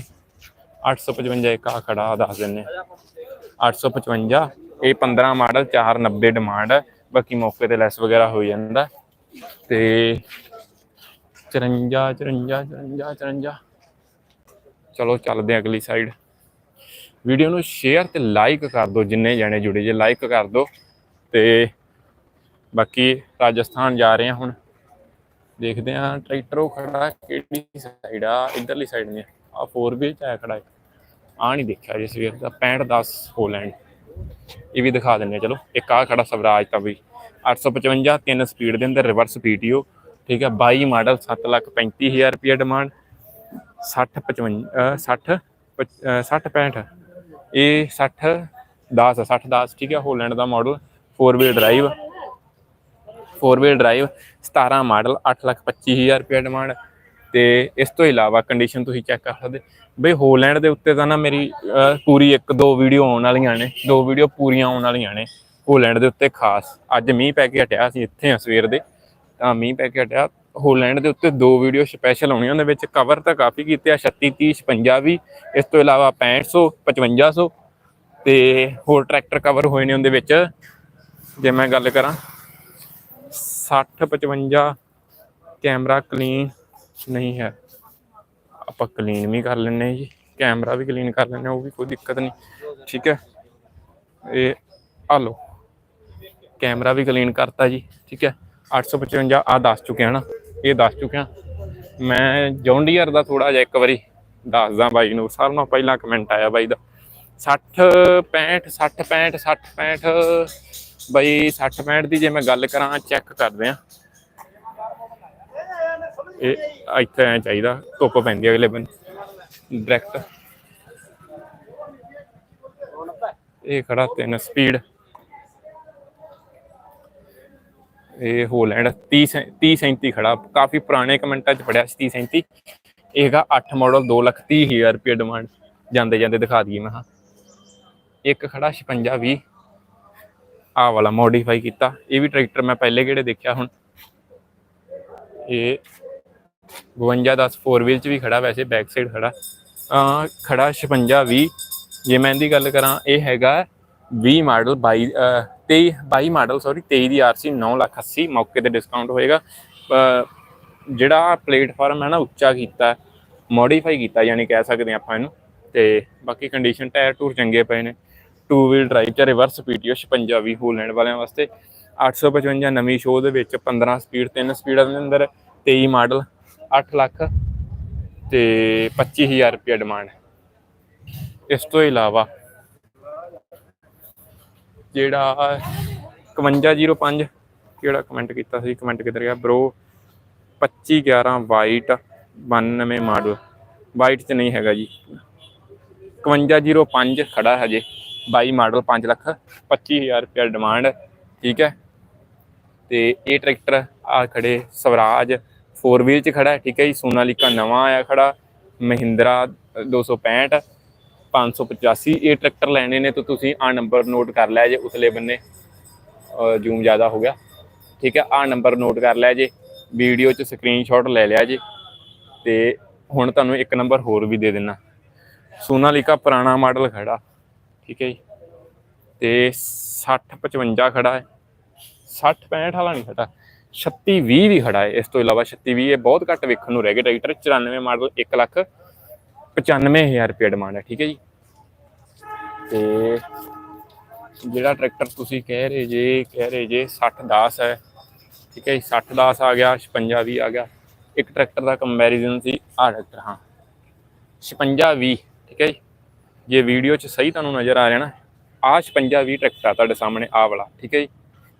855 ਇੱਕ ਆ ਖੜਾ ਦੱਸ ਦਿੰਨੇ 855 ਇਹ 15 ਮਾਡਲ 490 ਡਿਮਾਂਡ ਹੈ ਬਾਕੀ ਮੌਕੇ ਤੇ ਲੈਸ ਵਗੈਰਾ ਹੋ ਜਾਂਦਾ। ਤੇ 54 54 54 54 ਚਲੋ ਚੱਲਦੇ ਹਾਂ ਅਗਲੀ ਸਾਈਡ ਵੀਡੀਓ ਨੂੰ ਸ਼ੇਅਰ ਤੇ ਲਾਈਕ ਕਰ ਦਿਓ, ਜਿੰਨੇ ਜਣੇ ਜੁੜੇ ਜੇ ਲਾਈਕ ਕਰ ਦਿਓ। ਤੇ ਬਾਕੀ ਰਾਜਸਥਾਨ ਜਾ ਰਹੇ ਹਾਂ ਹੁਣ। ਦੇਖਦੇ ਹਾਂ ਟਰੈਕਟਰ ਉਹ ਖੜਾ ਕਿਹੜੀ ਸਾਈਡ ਆ, ਇਧਰਲੀ ਸਾਈਡ ਨੇ ਆ 4 ਵੀਲ ਚ ਆਇਆ ਖੜਾ ਇੱਕ ਆ ਨਹੀਂ ਦੇਖਿਆ ਜੇ ਸਵੇਰ ਦਾ 65 10 ਹੋਲੈਂਡ ਇਹ ਵੀ ਦਿਖਾ ਦਿੰਨੇ ਆ ਚਲੋ। ਇੱਕ ਆ ਖੜਾ ਸਵਰਾਜ ਤਾਂ ਵੀ। 855 ਤਿੰਨ ਸਪੀਡ ਦੇ ਅੰਦਰ ਰਿਵਰਸ ਪੀਟੀਓ ਠੀਕ ਹੈ 22 ਮਾਡਲ 7 ਲੱਖ 35000 ਰੁਪਏ ਡਿਮਾਂਡ 60 55 60 60 65 ਇਹ 60 10 60 10 ਠੀਕ ਹੈ ਹੋਲੈਂਡ ਦਾ model 4 wheel drive 4 wheel drive 17 model 8 lakh 25000 ਰੁਪਏ ਡਿਮਾਂਡ ਤੇ ਇਸ ਤੋਂ ਇਲਾਵਾ ਕੰਡੀਸ਼ਨ ਤੁਸੀਂ ਚੈੱਕ ਕਰ ਸਕਦੇ। ਬਈ ਹੋਲੈਂਡ ਦੇ ਉੱਤੇ ਤਾਂ ਨਾ ਮੇਰੀ ਪੂਰੀ ਇੱਕ ਦੋ ਵੀਡੀਓ ਆਉਣ ਵਾਲੀਆਂ ਨੇ, ਦੋ ਵੀਡੀਓ ਪੂਰੀਆਂ ਆਉਣ ਵਾਲੀਆਂ ਨੇ ਹੋਲੈਂਡ ਦੇ ਉੱਤੇ ਖਾਸ। ਅੱਜ ਮੀਂਹ ਪੈ ਕੇ ਹਟਿਆ ਸੀ ਇੱਥੇ ਆ ਸਵੇਰ ਦੇ, ਤਾਂ ਮੀਂਹ ਪੈ ਕੇ ਹਟਿਆ। ਹੋਲੈਂਡ ਦੇ ਉੱਤੇ ਦੋ ਵੀਡੀਓ ਸਪੈਸ਼ਲ ਆਉਣੀਆਂ, ਉਹਦੇ ਵਿੱਚ ਕਵਰ ਤਾਂ ਕਾਫੀ ਕੀਤੇ ਆ 36 30 56 ਵੀ। ਇਸ ਤੋਂ ਇਲਾਵਾ 6500 5500 ਤੇ ਹੋਰ ਟਰੈਕਟਰ ਕਵਰ ਹੋਏ ਨੇ ਉਹਦੇ ਵਿੱਚ। ਜੇ ਮੈਂ ਗੱਲ ਕਰਾਂ 60 55 ਕੈਮਰਾ ਕਲੀਨ ਨਹੀਂ ਹੈ। ਆਪਾਂ ਕਲੀਨ ਵੀ ਕਰ ਲੈਣੇ ਜੀ। ਕੈਮਰਾ ਵੀ ਕਲੀਨ ਕਰ ਲੈਣੇ ਉਹ ਵੀ ਕੋਈ ਦਿੱਕਤ ਨਹੀਂ। ਠੀਕ ਹੈ। ਇਹ ਆ ਲਓ। ਕੈਮਰਾ ਵੀ ਕਲੀਨ ਕਰਤਾ ਜੀ। ਠੀਕ ਹੈ। 855 ਆ ਦੱਸ ਚੁੱਕਿਆ ਨਾ। ਇਹ ਦੱਸ ਚੁੱਕਿਆ। ਮੈਂ ਜੌਂਡੀਅਰ ਦਾ ਥੋੜਾ ਜਿਹਾ ਇੱਕ ਵਾਰੀ ਦੱਸਦਾ ਬਾਈ ਨੂੰ। ਸਾਰਿਆਂ ਨੂੰ ਪਹਿਲਾਂ ਕਮੈਂਟ ਆਇਆ ਬਾਈ ਦਾ। 60 65 60 65 60 65 ਬਈ 60 65 ਦੀ ਜੇ ਮੈਂ ਗੱਲ ਕਰਾਂ ਚੈੱਕ ਕਰਦੇ ਆ ਇਹ ਇੱਥੇ ਐ ਚਾਹੀਦਾ, ਧੁੱਪ ਪੈਂਦੀ ਹੈ ਅਗਲੇ ਬੰਨ ਡਾਇਰੈਕਟ ਇਹ ਖੜਾ ਤਿੰਨ ਸਪੀਡ ਇਹ ਹੋਲੈਂਡ 30 30 37 ਖੜਾ। ਕਾਫੀ ਪੁਰਾਣੇ ਕਮੈਂਟਾਂ 'ਚ ਪੜਿਆ ਸੀ 30 37 ਇਹ ਹੈਗਾ 8 ਮਾਡਲ 2 ਲੱਖ 30 ਹਜ਼ਾਰ ਰੁਪਏ ਡਿਮਾਂਡ ਜਾਂਦੇ ਜਾਂਦੇ ਦਿਖਾ ਦਈਏ ਮੈਂ ਹਾਂ। ਇੱਕ ਖੜਾ 56 20 ਆਹ ਵਾਲਾ ਮੋਡੀਫਾਈ ਕੀਤਾ। ਇਹ ਵੀ ਟਰੈਕਟਰ ਮੈਂ ਪਹਿਲੇ ਕਿਹੜੇ ਦੇਖਿਆ ਹੁਣ। ਇਹ 52 10 4 ਵੀਲ ਚ ਵੀ ਖੜਾ ਵੈਸੇ ਬੈਕ ਸਾਈਡ ਖੜਾ। ਆ ਖੜਾ 56 20 ਜੇ ਮੈਂ ਇਹਦੀ ਗੱਲ ਕਰਾਂ ਇਹ ਹੈਗਾ 20 ਮਾਡਲ 22 ਅਹ, 23 22 ਮਾਡਲ ਸੌਰੀ 23 ਦੀ ਆਰਸੀ 9 ਲੱਖ 80 ਮੌਕੇ ਤੇ ਡਿਸਕਾਊਂਟ ਹੋਏਗਾ। ਜਿਹੜਾ ਪਲੇਟਫਾਰਮ ਹੈ ਨਾ ਉੱਚਾ ਕੀਤਾ ਮੋਡੀਫਾਈ ਕੀਤਾ ਯਾਨੀ ਕਹਿ ਸਕਦੇ ਹਾਂ ਆਪਾਂ ਇਹਨੂੰ। ਤੇ ਬਾਕੀ ਕੰਡੀਸ਼ਨ ਟਾਇਰ ਟੂਰ ਚੰਗੇ ਪਏ ਨੇ। ਟੂ ਵੀਲ ਡਰਾਈਵ ਚ ਰਿਵਰਸ ਪੀਟੀਓ 56 20 ਹੋਲੈਂਡ ਵਾਲਿਆਂ ਵਾਸਤੇ। 855 ਨਵੀਂ ਸ਼ੋਅ ਦੇ ਵਿੱਚ 15 ਸਪੀਡ 3 ਸਪੀਡਾਂ ਦੇ ਅੰਦਰ 23 ਮਾਡਲ 8 ਲੱਖ ਤੇ 25000 ਰੁਪਏ ਡਿਮਾਂਡ ਇਸ ਤੋਂ ਇਲਾਵਾ ਜਿਹੜਾ 5105 ਕਿਹੜਾ ਕਮੈਂਟ ਕੀਤਾ ਸੀ? ਕਮੈਂਟ ਕਿੱਧਰ ਗਿਆ? ਬ్రో 2511 ਵਾਈਟ 92 ਮਾਡਲ ਵਾਈਟ ਚ ਨਹੀਂ ਹੈਗਾ ਜੀ। 5105 ਖੜਾ ਹਜੇ। 22 ਮਾਡਲ 5 ਲੱਖ 25000 ਰੁਪਏ ਡਿਮਾਂਡ ਠੀਕ ਹੈ। ਤੇ ਇਹ ਟਰੈਕਟਰ ਆ ਖੜੇ ਸਵਰਾਜ 4 ਵੀਲ ਚ ਖੜਾ, ਠੀਕ ਹੈ ਜੀ। ਸੋਨਾਲੀਕਾ ਨਵਾਂ ਆਇਆ ਖੜਾ, ਮਹਿੰਦਰਾ 265 585 ਇਹ ਟਰੈਕਟਰ ਲੈਣੇ ਨੇ ਤਾਂ ਤੁਸੀਂ ਆ ਨੰਬਰ ਨੋਟ ਕਰ ਲਿਆ ਜੇ ਉਸਲੇ ਬੰਨੇ। ਜੂਮ ਜ਼ਿਆਦਾ ਹੋ ਗਿਆ। ਠੀਕ ਹੈ ਆ ਨੰਬਰ ਨੋਟ ਕਰ ਲਿਆ ਜੇ। ਵੀਡੀਓ 'ਚ ਸਕਰੀਨਸ਼ਾਟ ਲੈ ਲਿਆ ਜੇ। ਤੇ ਹੁਣ ਤੁਹਾਨੂੰ ਇੱਕ ਨੰਬਰ ਹੋਰ ਵੀ ਦੇ ਦੇਣਾ ਸੋਨਾਲੀਕਾ ਪੁਰਾਣਾ ਮਾਡਲ ਖੜਾ। ਠੀਕ ਹੈ ਜੀ। ਤੇ 60 55 ਖੜਾ ਹੈ। 60 65 ਵਾਲਾ ਨਹੀਂ ਖੜਾ। 36 20 ਵੀ ਖੜਾ ਹੈ। ਇਸ ਤੋਂ ਇਲਾਵਾ 36 20 ਇਹ ਬਹੁਤ ਘੱਟ ਵੇਖਣ ਨੂੰ ਰਹਿ ਗਏ। ਟਰੈਕਟਰ 94 ਮਾਡਲ 1 ਲੱਖ 95000 ਰੁਪਏ ਡਿਮਾਂਡ ਹੈ। ਠੀਕ ਹੈ ਜੀ। ਤੇ ਜਿਹੜਾ ਟਰੈਕਟਰ ਤੁਸੀਂ ਕਹਿ ਰਹੇ ਜੇ, ਕਹਿ ਰਹੇ ਜੇ 60 10 ਹੈ। ਠੀਕ ਹੈ ਜੀ। 60 10 ਆ ਗਿਆ 56 20 ਆ ਗਿਆ। ਇੱਕ ਟਰੈਕਟਰ ਦਾ ਕੰਪੈਰੀਜ਼ਨ ਸੀ ਆ ਟਰੈਕਟਰ, ਹਾਂ। 56 20 ਠੀਕ ਹੈ ਜੀ। ਜੇ ਵੀਡੀਓ 'ਚ ਸਹੀ ਤੁਹਾਨੂੰ ਨਜ਼ਰ ਆ ਰਿਹਾ ਨਾ ਆ 56 20 ਟਰੈਕਟਰ ਆ ਤੁਹਾਡੇ ਸਾਹਮਣੇ ਆ ਵਾਲਾ, ਠੀਕ ਹੈ ਜੀ?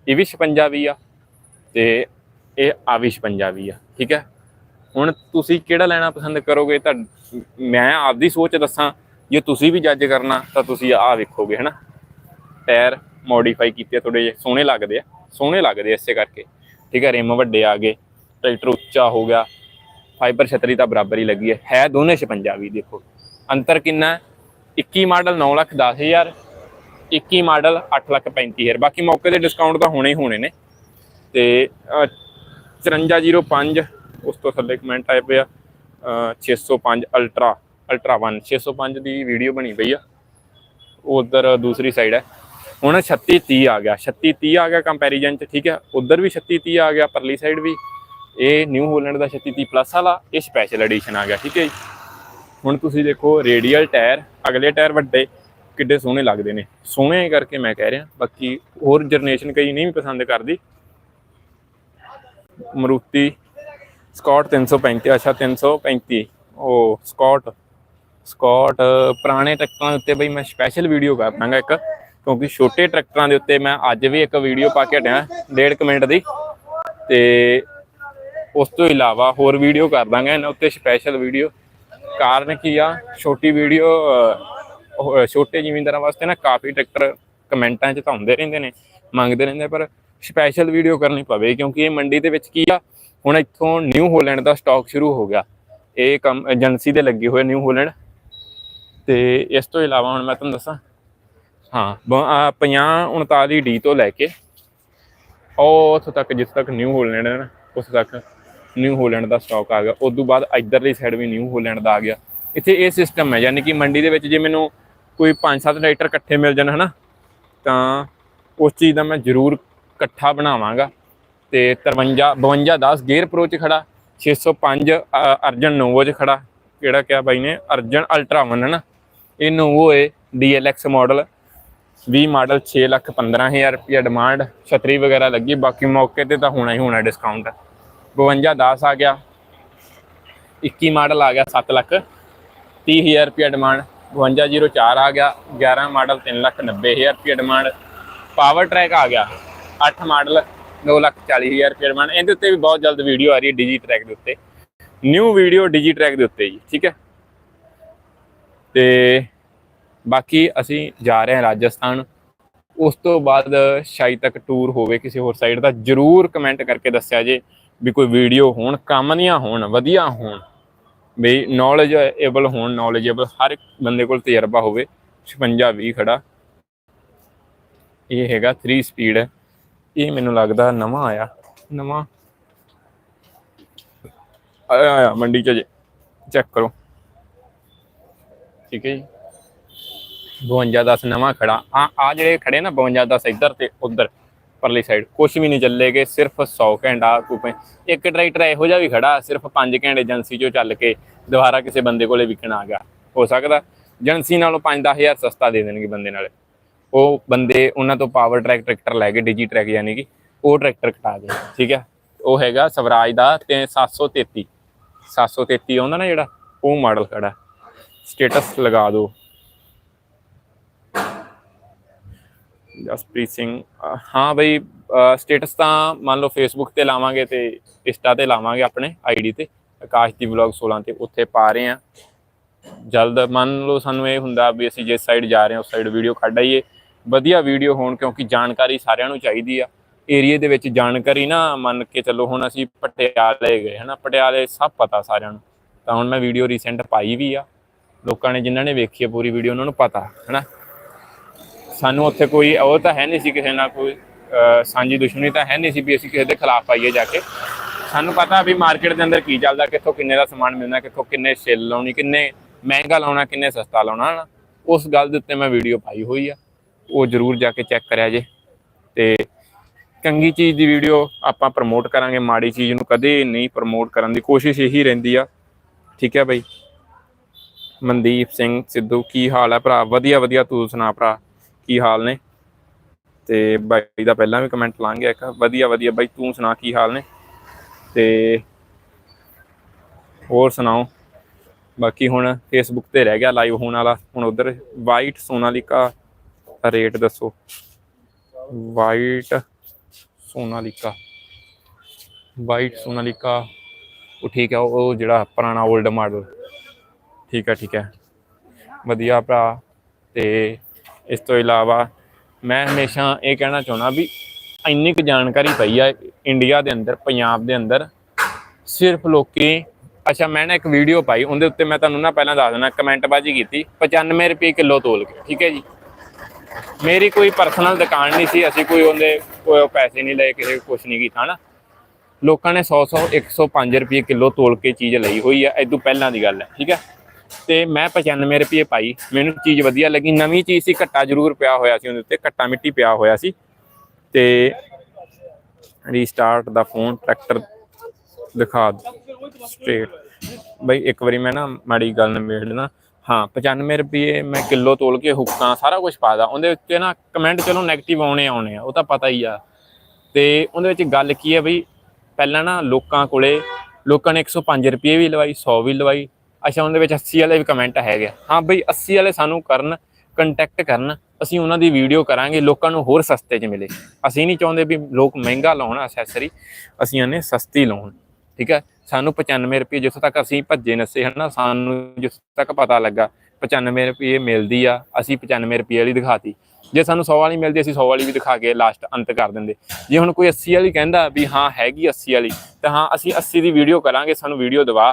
ਇਹ ਵੀ 56 20 ਆ ਤੇ ਇਹ ਆ ਵੀ 56 20 ਆ, ਠੀਕ ਹੈ? ਹੁਣ ਤੁਸੀਂ ਕਿਹੜਾ ਲੈਣਾ ਪਸੰਦ ਕਰੋਗੇ? ਤਾਂ ਮੈਂ ਆਪਦੀ ਸੋਚ ਦੱਸਾਂ, ਜੇ ਤੁਸੀਂ ਵੀ ਜੱਜ ਕਰਨਾ, ਤਾਂ ਤੁਸੀਂ ਆਹ ਵੇਖੋਗੇ, ਹਨਾ? ਟਾਇਰ ਮੋਡੀਫਾਈ ਕੀਤੇ ਆ ਥੋੜੇ ਜਿਹੇ ਸੋਹਣੇ ਲੱਗਦੇ ਆ, ਸੋਹਣੇ ਲੱਗਦੇ ਆ ਇਸੇ ਕਰਕੇ, ਠੀਕ ਹੈ? ਰਿਮ ਵੱਡੇ ਆ ਗਏ, ਟਰੈਕਟਰ ਉੱਚਾ ਹੋ ਗਿਆ ਫਾਈਬਰ ਛਤਰੀ ਤਾਂ ਬਰਾਬਰ ਹੀ ਲੱਗੀ ਹੈ ਹੈ ਦੋਨੇ 56 ਵੀ ਦੇਖੋ। ਅੰਤਰ ਕਿੰਨਾ ਹੈ? 21 ਮਾਡਲ 9 ਲੱਖ 10 ਹਜ਼ਾਰ 21 ਮਾਡਲ 8 ਲੱਖ 35 ਹਜ਼ਾਰ। ਬਾਕੀ ਮੌਕੇ ਤੇ ਡਿਸਕਾਊਂਟ ਤਾਂ ਹੋਣੇ ਹੀ ਹੋਣੇ ਨੇ। ਤੇ ਅਹ, 5405 ਉਸ ਤੋਂ ਥੱਲੇ ਕਮੈਂਟ ਆਏ ਪਿਆ 605 ਅਲਟਰਾ ਅਲਟਰਾ 1 605 ਦੀ ਵੀਡੀਓ ਬਣੀ ਪਈ ਆ। ਉਧਰ ਦੂਸਰੀ ਸਾਈਡ ਹੈ। ਹੁਣ 3630 ਆ ਗਿਆ। 3630 ਆ ਗਿਆ ਕੰਪੈਰੀਜ਼ਨ ਚ ਠੀਕ ਹੈ। ਉਧਰ ਵੀ 3630 ਆ ਗਿਆ ਪਰਲੀ ਸਾਈਡ ਵੀ। ਇਹ ਨਿਊ ਹੋਲੈਂਡ ਦਾ 3630 ਪਲੱਸ ਵਾਲਾ ਇਹ ਸਪੈਸ਼ਲ ਐਡੀਸ਼ਨ ਆ ਗਿਆ ਠੀਕ ਹੈ ਜੀ। ਹੁਣ ਤੁਸੀਂ ਦੇਖੋ ਰੇਡੀਅਲ ਟਾਇਰ, ਅਗਲੇ ਟਾਇਰ ਵੱਡੇ ਕਿੱਡੇ ਸੋਹਣੇ ਲੱਗਦੇ ਨੇ। ਸੋਹਣੇ ਕਰਕੇ ਮੈਂ ਕਹਿ ਰਿਹਾ, ਬਾਕੀ ਹੋਰ ਜਨਰੇਸ਼ਨ ਕਈ ਨਹੀਂ ਵੀ ਪਸੰਦ ਕਰਦੀ। ਮਰੂਤੀ ਸਕਾਟ 335 ਅੱਛਾ 335 ਉਹ ਸਕਾਟ ਸਕਾਟ ਪੁਰਾਣੇ ਟਰੈਕਟਰਾਂ ਦੇ ਉੱਤੇ ਬਈ ਮੈਂ ਸਪੈਸ਼ਲ ਵੀਡੀਓ ਕਰ ਦਾਂਗਾ ਇੱਕ, ਕਿਉਂਕਿ ਛੋਟੇ ਟਰੈਕਟਰਾਂ ਦੇ ਉੱਤੇ ਮੈਂ ਅੱਜ ਵੀ ਇੱਕ ਵੀਡੀਓ ਪਾ ਕੇ ਹਟਿਆ, ਡੇਢ ਕੁ ਮਿੰਟ ਦੀ। ਤੇ ਉਸ ਤੋਂ ਇਲਾਵਾ ਹੋਰ ਵੀਡੀਓ ਕਰ ਦਾਂਗਾ, ਇਹਨਾਂ ਉੱਤੇ ਸਪੈਸ਼ਲ ਵੀਡੀਓ ਕਾਰਨ ਕੀ ਆ? ਛੋਟੀ ਵੀਡੀਓ ਛੋਟੇ ਜ਼ਿਮੀਂਦਾਰਾਂ ਵਾਸਤੇ ਨਾ ਕਾਫੀ ਟਰੈਕਟਰ ਕਮੈਂਟਾਂ 'ਚ ਤਾਂ ਆਉਂਦੇ ਰਹਿੰਦੇ ਨੇ, ਮੰਗਦੇ ਰਹਿੰਦੇ ਪਰ ਸਪੈਸ਼ਲ ਵੀਡੀਓ ਕਰਨੀ ਪਵੇ ਕਿਉਂਕਿ ਇਹ ਮੰਡੀ ਦੇ ਵਿੱਚ ਕੀ ਆ? ਹੁਣ ਇੱਥੋਂ ਨਿਊ ਹੋਲੈਂਡ ਦਾ ਸਟਾਕ ਸ਼ੁਰੂ ਹੋ ਗਿਆ। ਇਹ ਕੰਮ ਏਜੰਸੀ ਦੇ ਲੱਗੇ ਹੋਏ ਨਿਊ ਹੋਲੈਂਡ ਤੇ ਇਸ ਤੋਂ ਇਲਾਵਾ ਹੁਣ ਮੈਂ ਤੁਹਾਨੂੰ ਦੱਸਾਂ, ਹਾਂ 50 39 ਡੀ ਤੋਂ ਲੈ ਕੇ, ਉਹ ਉੱਥੋਂ ਤੱਕ ਜਿੱਥੇ ਤੱਕ ਨਿਊ ਹੋਲੈਂਡ ਹੈ ਨਾ, ਉਸ ਤੱਕ ਨਿਊ ਹੋਲੈਂਡ ਦਾ ਸਟਾਕ ਆ ਗਿਆ। ਉਸ ਤੋਂ ਬਾਅਦ ਇਧਰਲੀ ਸਾਈਡ ਵੀ ਨਿਊ ਹੋਲੈਂਡ ਦਾ ਆ ਗਿਆ। ਇੱਥੇ ਇਹ ਸਿਸਟਮ ਹੈ ਯਾਨੀ ਕਿ ਮੰਡੀ ਦੇ ਵਿੱਚ ਜੇ ਮੈਨੂੰ ਕੋਈ 5-7 ਟਰੈਕਟਰ ਇਕੱਠੇ ਮਿਲ ਜਾਣ ਹਨਾ ਤਾਂ ਉਸ ਚੀਜ਼ ਦਾ ਮੈਂ ਜ਼ਰੂਰ ਇਕੱਠਾ ਬਣਾਵਾਂਗਾ। ਤੇ 53 52 10 ਗੇਅਰ ਪ੍ਰੋ ਚ ਖੜਾ 605 ਅ, ਅਰਜਨ ਨੋਵੋ ਚ ਖੜਾ। ਕਿਹੜਾ ਕਿਹਾ ਬਾਈ ਨੇ? ਅਰਜਨ ਅਲਟਰਾ 1 ਹੈ ਨਾ ਇਹ ਨੋਵੋ ਹੈ DLX ਮਾਡਲ 20 ਮਾਡਲ 6 ਲੱਖ 15000 ਰੁਪਏ ਡਿਮਾਂਡ ਛਤਰੀ ਵਗੈਰਾ ਲੱਗੀ ਬਾਕੀ ਮੌਕੇ ਤੇ ਤਾਂ ਹੋਣਾ ਹੀ ਹੋਣਾ ਡਿਸਕਾਊਂਟ 52 10 ਆ ਗਿਆ। 21 ਮਾਡਲ ਆ ਗਿਆ 7 ਲੱਖ। 30000 ਰੁਪਏ ਡਿਮਾਂਡ 5204 ਆ ਗਿਆ। 11 ਮਾਡਲ 3 ਲੱਖ 90000 ਰੁਪਏ ਡਿਮਾਂਡ ਪਾਵਰ ਟਰੈਕ ਆ ਗਿਆ। 8 ਮਾਡਲ 2 ਲੱਖ 40000 ਰੁਪਏ ਡਿਮਾਂਡ ਇਹਦੇ ਉੱਤੇ ਵੀ ਬਹੁਤ ਜਲਦ ਵੀਡੀਓ ਆ ਰਹੀ ਹੈ ਡਿਜੀ ਟਰੈਕ ਦੇ ਉੱਤੇ। ਨਿਊ ਵੀਡੀਓ ਡਿਜੀ ਟਰੈਕ ਦੇ ਉੱਤੇ ਜੀ, ਠੀਕ ਹੈ? ਤੇ ਬਾਕੀ ਅਸੀਂ ਜਾ ਰਹੇ ਹਾਂ ਰਾਜਸਥਾਨ। ਉਸ ਤੋਂ ਬਾਅਦ ਸ਼ਾਇਦ ਤੱਕ ਟੂਰ ਹੋਵੇ ਕਿਸੇ ਹੋਰ ਸਾਈਡ ਦਾ, ਜਰੂਰ ਕਮੈਂਟ ਕਰਕੇ ਦੱਸਿਆ ਜੇ। ਵੀ ਕੋਈ ਵੀਡੀਓ ਹੋਣ ਕੰਮ ਦੀਆਂ ਹੋਣ ਵਧੀਆ ਹੋਣ ਵੀ ਨੌਲੇਜੇਬਲ ਹੋਣ ਨੌਲੇਜੇਬਲ ਹਰ ਇੱਕ ਬੰਦੇ ਕੋਲ ਤਜਰਬਾ ਹੋਵੇ 56 20 ਖੜਾ। ਇਹ ਹੈਗਾ 3 ਸਪੀਡ ਇਹ ਮੈਨੂੰ ਲੱਗਦਾ ਨਵਾਂ ਆਇਆ। ਨਵਾਂ। ਆਇਆ ਆਇਆ ਮੰਡੀ ਚ ਜੇ। ਚੈੱਕ ਕਰੋ। ਠੀਕ ਹੈ ਜੀ। 52 10 ਨਵਾਂ ਖੜਾ। ਆ ਆ ਜਿਹੜੇ ਖੜੇ ਨਾ 52 10 ਇੱਧਰ ਤੇ ਉੱਧਰ। ਪਰਲੀ ਸਾਈਡ ਕੁਝ ਵੀ ਨਹੀਂ ਚੱਲੇਗੇ, ਸਿਰਫ 100 ਘੰਟਾ ਕੂਪੇ। ਇੱਕ ਟਰੈਕਟਰ ਇਹੋ ਜਿਹਾ ਵੀ ਖੜਾ, ਸਿਰਫ 5 ਘੰਟੇ ਏਜੰਸੀ ਚੋਂ ਚੱਲ ਕੇ ਦੁਬਾਰਾ ਕਿਸੇ ਬੰਦੇ ਕੋਲੇ ਵਿਕਣ ਆ ਗਿਆ। ਹੋ ਸਕਦਾ ਏਜੰਸੀ ਨਾਲੋਂ 5-10000 ਸਸਤਾ ਦੇ ਦੇਣਗੇ ਬੰਦੇ ਨਾਲ। ਉਹ ਬੰਦੇ ਉਹਨਾਂ ਤੋਂ ਪਾਵਰ ਟਰੈਕ ਟਰੈਕਟਰ ਲੈ ਕੇ ਡਿਜੀ ਟਰੈਕ ਯਾਨੀ ਕਿ ਉਹ ਟਰੈਕਟਰ ਕਟਾ ਦੇ ਠੀਕ ਹੈ? ਉਹ ਹੈਗਾ ਸਵਰਾਜ ਦਾ ਤੇ 733 733 ਆਉਂਦਾ ਨਾ ਜਿਹੜਾ, ਉਹ ਮਾਡਲ ਖੜਾ। ਸਟੇਟਸ ਲਗਾ ਦਿਓ। ਜਸਪ੍ਰੀਤ ਸਿੰਘ ਹਾਂ ਬਈ ਸਟੇਟਸ ਤਾਂ ਮੰਨ ਲਓ ਫੇਸਬੁੱਕ ਤੇ ਲਾਵਾਂਗੇ ਤੇ ਇੰਸਟਾ ਤੇ ਲਾਵਾਂਗੇ ਆਪਣੇ ਆਈਡੀ ਤੇ, ਆਕਾਸ਼ ਦੀ ਵਲੌਗ 16 ਤੇ ਉੱਥੇ ਪਾ ਰਹੇ ਆ ਜਲਦ ਮੰਨ ਲਓ ਸਾਨੂੰ ਇਹ ਹੁੰਦਾ ਵੀ ਅਸੀਂ ਜਿਸ ਸਾਈਡ ਜਾ ਰਹੇ ਹਾਂ, ਉਸ ਸਾਈਡ ਵੀਡੀਓ ਕੱਢ ਆਈਏ। ਵਧੀਆ ਵੀਡੀਓ ਹੋਣ ਕਿਉਂਕਿ ਜਾਣਕਾਰੀ ਸਾਰਿਆਂ ਨੂੰ ਚਾਹੀਦੀ ਆ। ਏਰੀਏ ਦੇ ਵਿੱਚ ਜਾਣਕਾਰੀ ਨਾ ਮੰਨ ਕੇ ਚੱਲੋ ਹੁਣ ਅਸੀਂ ਪਟਿਆਲੇ ਗਏ, ਹਨਾ? ਪਟਿਆਲੇ ਸਭ ਪਤਾ ਸਾਰਿਆਂ ਨੂੰ। ਤਾਂ ਹੁਣ ਮੈਂ ਵੀਡੀਓ ਰੀਸੈਂਟ ਪਾਈ ਵੀ ਆ। ਲੋਕਾਂ ਨੇ ਜਿਨ੍ਹਾਂ ਨੇ ਵੇਖੀ ਆ ਪੂਰੀ ਵੀਡੀਓ ਉਹਨਾਂ ਨੂੰ ਪਤਾ, ਹਨਾ? ਸਾਨੂੰ ਉੱਥੇ ਕੋਈ, ਉਹ ਤਾਂ ਹੈ ਨਹੀਂ ਸੀ ਕਿਸੇ ਨਾਲ ਕੋਈ ਸਾਂਝੀ ਦੁਸ਼ਮਣੀ ਤਾਂ ਹੈ ਨਹੀਂ ਸੀ ਵੀ ਅਸੀਂ ਕਿਸੇ ਦੇ ਖਿਲਾਫ ਆਈਏ ਜਾ ਕੇ। ਸਾਨੂੰ ਪਤਾ ਵੀ ਮਾਰਕੀਟ ਦੇ ਅੰਦਰ ਕੀ ਚੱਲਦਾ, ਕਿੱਥੋਂ ਕਿੰਨੇ ਦਾ ਸਮਾਨ ਮਿਲਣਾ, ਕਿੱਥੋਂ ਕਿੰਨੇ ਸੇਲ ਲਾਉਣੀ, ਕਿੰਨੇ ਮਹਿੰਗਾ ਲਾਉਣਾ, ਕਿੰਨੇ ਸਸਤਾ ਲਾਉਣਾ, ਹਨਾ? ਉਸ ਗੱਲ ਦੇ ਉੱਤੇ ਮੈਂ ਵੀਡੀਓ ਪਾਈ ਹੋਈ ਆ। ਉਹ ਜਰੂਰ ਜਾ ਕੇ ਚੈੱਕ ਕਰਿਆ ਜੇ। ਤੇ ਚੰਗੀ ਚੀਜ਼ ਦੀ ਵੀਡੀਓ ਆਪਾਂ ਪ੍ਰਮੋਟ ਕਰਾਂਗੇ, ਮਾੜੀ ਚੀਜ਼ ਨੂੰ ਕਦੇ ਨਹੀਂ ਪ੍ਰਮੋਟ ਕਰਨ ਦੀ, ਕੋਸ਼ਿਸ਼ ਇਹੀ ਰਹਿੰਦੀ ਆ। ਠੀਕ ਹੈ ਬਾਈ? ਮਨਦੀਪ ਸਿੰਘ ਸਿੱਧੂ, ਕੀ ਹਾਲ ਹੈ ਭਰਾ? ਵਧੀਆ ਵਧੀਆ ਤੂੰ ਸੁਣਾ ਭਰਾ? ਕੀ ਹਾਲ ਨੇ? ਤੇ ਬਾਈ ਦਾ ਪਹਿਲਾਂ ਵੀ ਕਮੈਂਟ ਲਾਂਗੇ ਇੱਕ। ਵਧੀਆ ਵਧੀਆ। ਬਾਈ, ਤੂੰ ਸੁਣਾ ਕੀ ਹਾਲ ਨੇ? ਤੇ ਹੋਰ ਸੁਣਾਓ? ਬਾਕੀ ਹੁਣ ਫੇਸਬੁੱਕ ਤੇ ਰਹਿ ਗਿਆ ਲਾਈਵ ਹੋਣ ਵਾਲਾ। ਹੁਣ ਉਧਰ ਵਾਈਟ ਸੋਨਾਲੀਕਾ ਰੇਟ ਦੱਸੋ। ਵਾਈਟ ਸੋਨਾਲੀਕਾ। ਵਾਈਟ ਸੋਨਾਲੀਕਾ, ਉਹ ਠੀਕ ਹੈ ਉਹ ਜਿਹੜਾ ਪੁਰਾਣਾ 올ਡ ਮਾਡਲ ਠੀਕ ਹੈ ਠੀਕ ਹੈ ਵਧੀਆ ਭਰਾ। ਤੇ ਇਸ ਤੋਂ ਇਲਾਵਾ ਮੈਂ ਹਮੇਸ਼ਾ ਇਹ ਕਹਿਣਾ ਚਾਹੁੰਦਾ ਵੀ ਇੰਨੀ ਕੁ ਜਾਣਕਾਰੀ ਪਈ ਆ ਇੰਡੀਆ ਦੇ ਅੰਦਰ, ਪੰਜਾਬ ਦੇ ਅੰਦਰ, ਸਿਰਫ ਲੋਕੀ, ਅੱਛਾ, ਮੈਂ ਨਾ ਇੱਕ ਵੀਡੀਓ ਪਾਈ, ਉਹਦੇ ਉੱਤੇ ਮੈਂ ਤੁਹਾਨੂੰ ਨਾ ਪਹਿਲਾਂ ਦੱਸ ਦੇਣਾ ਕਮੈਂਟ ਬਾਜੀ ਕੀਤੀ 95 ਰੁਪਏ ਕਿਲੋ ਤੋਲ ਕੇ, ਠੀਕ ਹੈ ਜੀ। ਮੇਰੀ ਕੋਈ ਪਰਸਨਲ ਦੁਕਾਨ ਨਹੀਂ ਸੀ, ਅਸੀਂ ਕੋਈ ਉਹਦੇ, ਕੋਈ ਪੈਸੇ ਨਹੀਂ ਲਏ, ਕਿਸੇ ਕੁਝ ਨਹੀਂ ਕੀਤਾ ਨਾ ਲੋਕਾਂ ਨੇ 100 100 105 ਰੁਪਏ ਕਿਲੋ ਤੋਲ ਕੇ ਚੀਜ਼ ਲਈ ਹੋਈ ਆ ਇਦੋਂ ਪਹਿਲਾਂ ਦੀ ਗੱਲ ਹੈ, ਠੀਕ ਹੈ। ਤੇ ਮੈਂ 95 ਰੁਪਏ ਪਾਈ। ਮੈਨੂੰ ਚੀਜ਼ ਵਧੀਆ ਲੱਗੀ। ਨਵੀਂ ਚੀਜ਼ ਸੀ, ਘੱਟਾ ਜ਼ਰੂਰ ਪਿਆ ਹੋਇਆ ਸੀ ਉਹਦੇ ਉੱਤੇ, ਘੱਟਾ ਮਿੱਟੀ ਪਿਆ ਹੋਇਆ ਸੀ। ਤੇ ਰੀਸਟਾਰਟ ਦਾ ਫੋਨ ਟਰੈਕਟਰ ਦਿਖਾ ਸਟ੍ਰੇਟ ਬਈ, ਇੱਕ ਵਾਰੀ ਮੈਂ ਨਾ ਮਾੜੀ ਗੱਲ ਨਿਬੇੜ ਲੈਣਾ। ਹਾਂ 95 ਰੁਪਏ ਮੈਂ ਕਿਲੋ ਤੋਲ ਕੇ ਹੁੱਕਾਂ, ਸਾਰਾ ਕੁਝ ਪਾਦਾ ਉਹਦੇ ਉੱਤੇ ਨਾ ਕਮੈਂਟ ਚਲੋ 네ਗੇਟਿਵ ਆਉਣੇ ਆਉਣੇ ਆ, ਉਹ ਤਾਂ ਪਤਾ ਹੀ ਆ। ਤੇ ਉਹਦੇ ਵਿੱਚ ਗੱਲ ਕੀ ਹੈ ਬਈ, ਪਹਿਲਾਂ ਨਾ ਲੋਕਾਂ ਕੋਲੇ, ਲੋਕਾਂ ਨੇ 105 ਰੁਪਏ ਵੀ ਲਵਾਈ 100 ਵੀ ਲਵਾਈ। ਅੱਛਾ, ਉਹਦੇ ਵਿੱਚ 80 ਵਾਲੇ ਵੀ ਕਮੈਂਟ ਹੈਗੇ ਹਾਂ ਬਈ 80 ਵਾਲੇ ਸਾਨੂੰ ਕਰਨ ਕੰਟੈਕਟ ਕਰਨ, ਅਸੀਂ ਉਹਨਾਂ ਦੀ ਵੀਡੀਓ ਕਰਾਂਗੇ, ਲੋਕਾਂ ਨੂੰ ਹੋਰ ਸਸਤੇ 'ਚ ਮਿਲੇ। ਅਸੀਂ ਨਹੀਂ ਚਾਹੁੰਦੇ ਵੀ ਲੋਕ ਮਹਿੰਗਾ ਲਾਉਣ ਅਸੈਸਰੀ ਅਸੀਂ ਆਨੇ ਸਸਤੀ ਲਾਉਣ, ਠੀਕ ਹੈ ਸਾਨੂੰ 95 ਰੁਪਏ ਜਿੱਥੋਂ ਤੱਕ ਅਸੀਂ ਭੱਜੇ ਨਸੇ ਹਨਾ, ਸਾਨੂੰ ਜਿੱਥੋਂ ਤੱਕ ਪਤਾ ਲੱਗਾ 95 ਰੁਪਏ ਮਿਲਦੀ ਆ, ਅਸੀਂ 95 ਰੁਪਏ ਵਾਲੀ ਦਿਖਾਤੀ। ਜੇ ਸਾਨੂੰ 100 ਵਾਲੀ ਮਿਲਦੀ, ਅਸੀਂ 100 ਵਾਲੀ ਵੀ ਦਿਖਾ ਕੇ ਲਾਸਟ ਅੰਤ ਕਰ ਦਿੰਦੇ। ਜੇ ਹੁਣ ਕੋਈ 80 ਵਾਲੀ ਕਹਿੰਦਾ ਵੀ ਹਾਂ, ਹੈਗੀ 80 ਵਾਲੀ, ਤਾਂ ਹਾਂ, ਅਸੀਂ 80 ਦੀ ਵੀਡੀਓ ਕਰਾਂਗੇ, ਸਾਨੂੰ ਵੀਡੀਓ ਦਵਾ।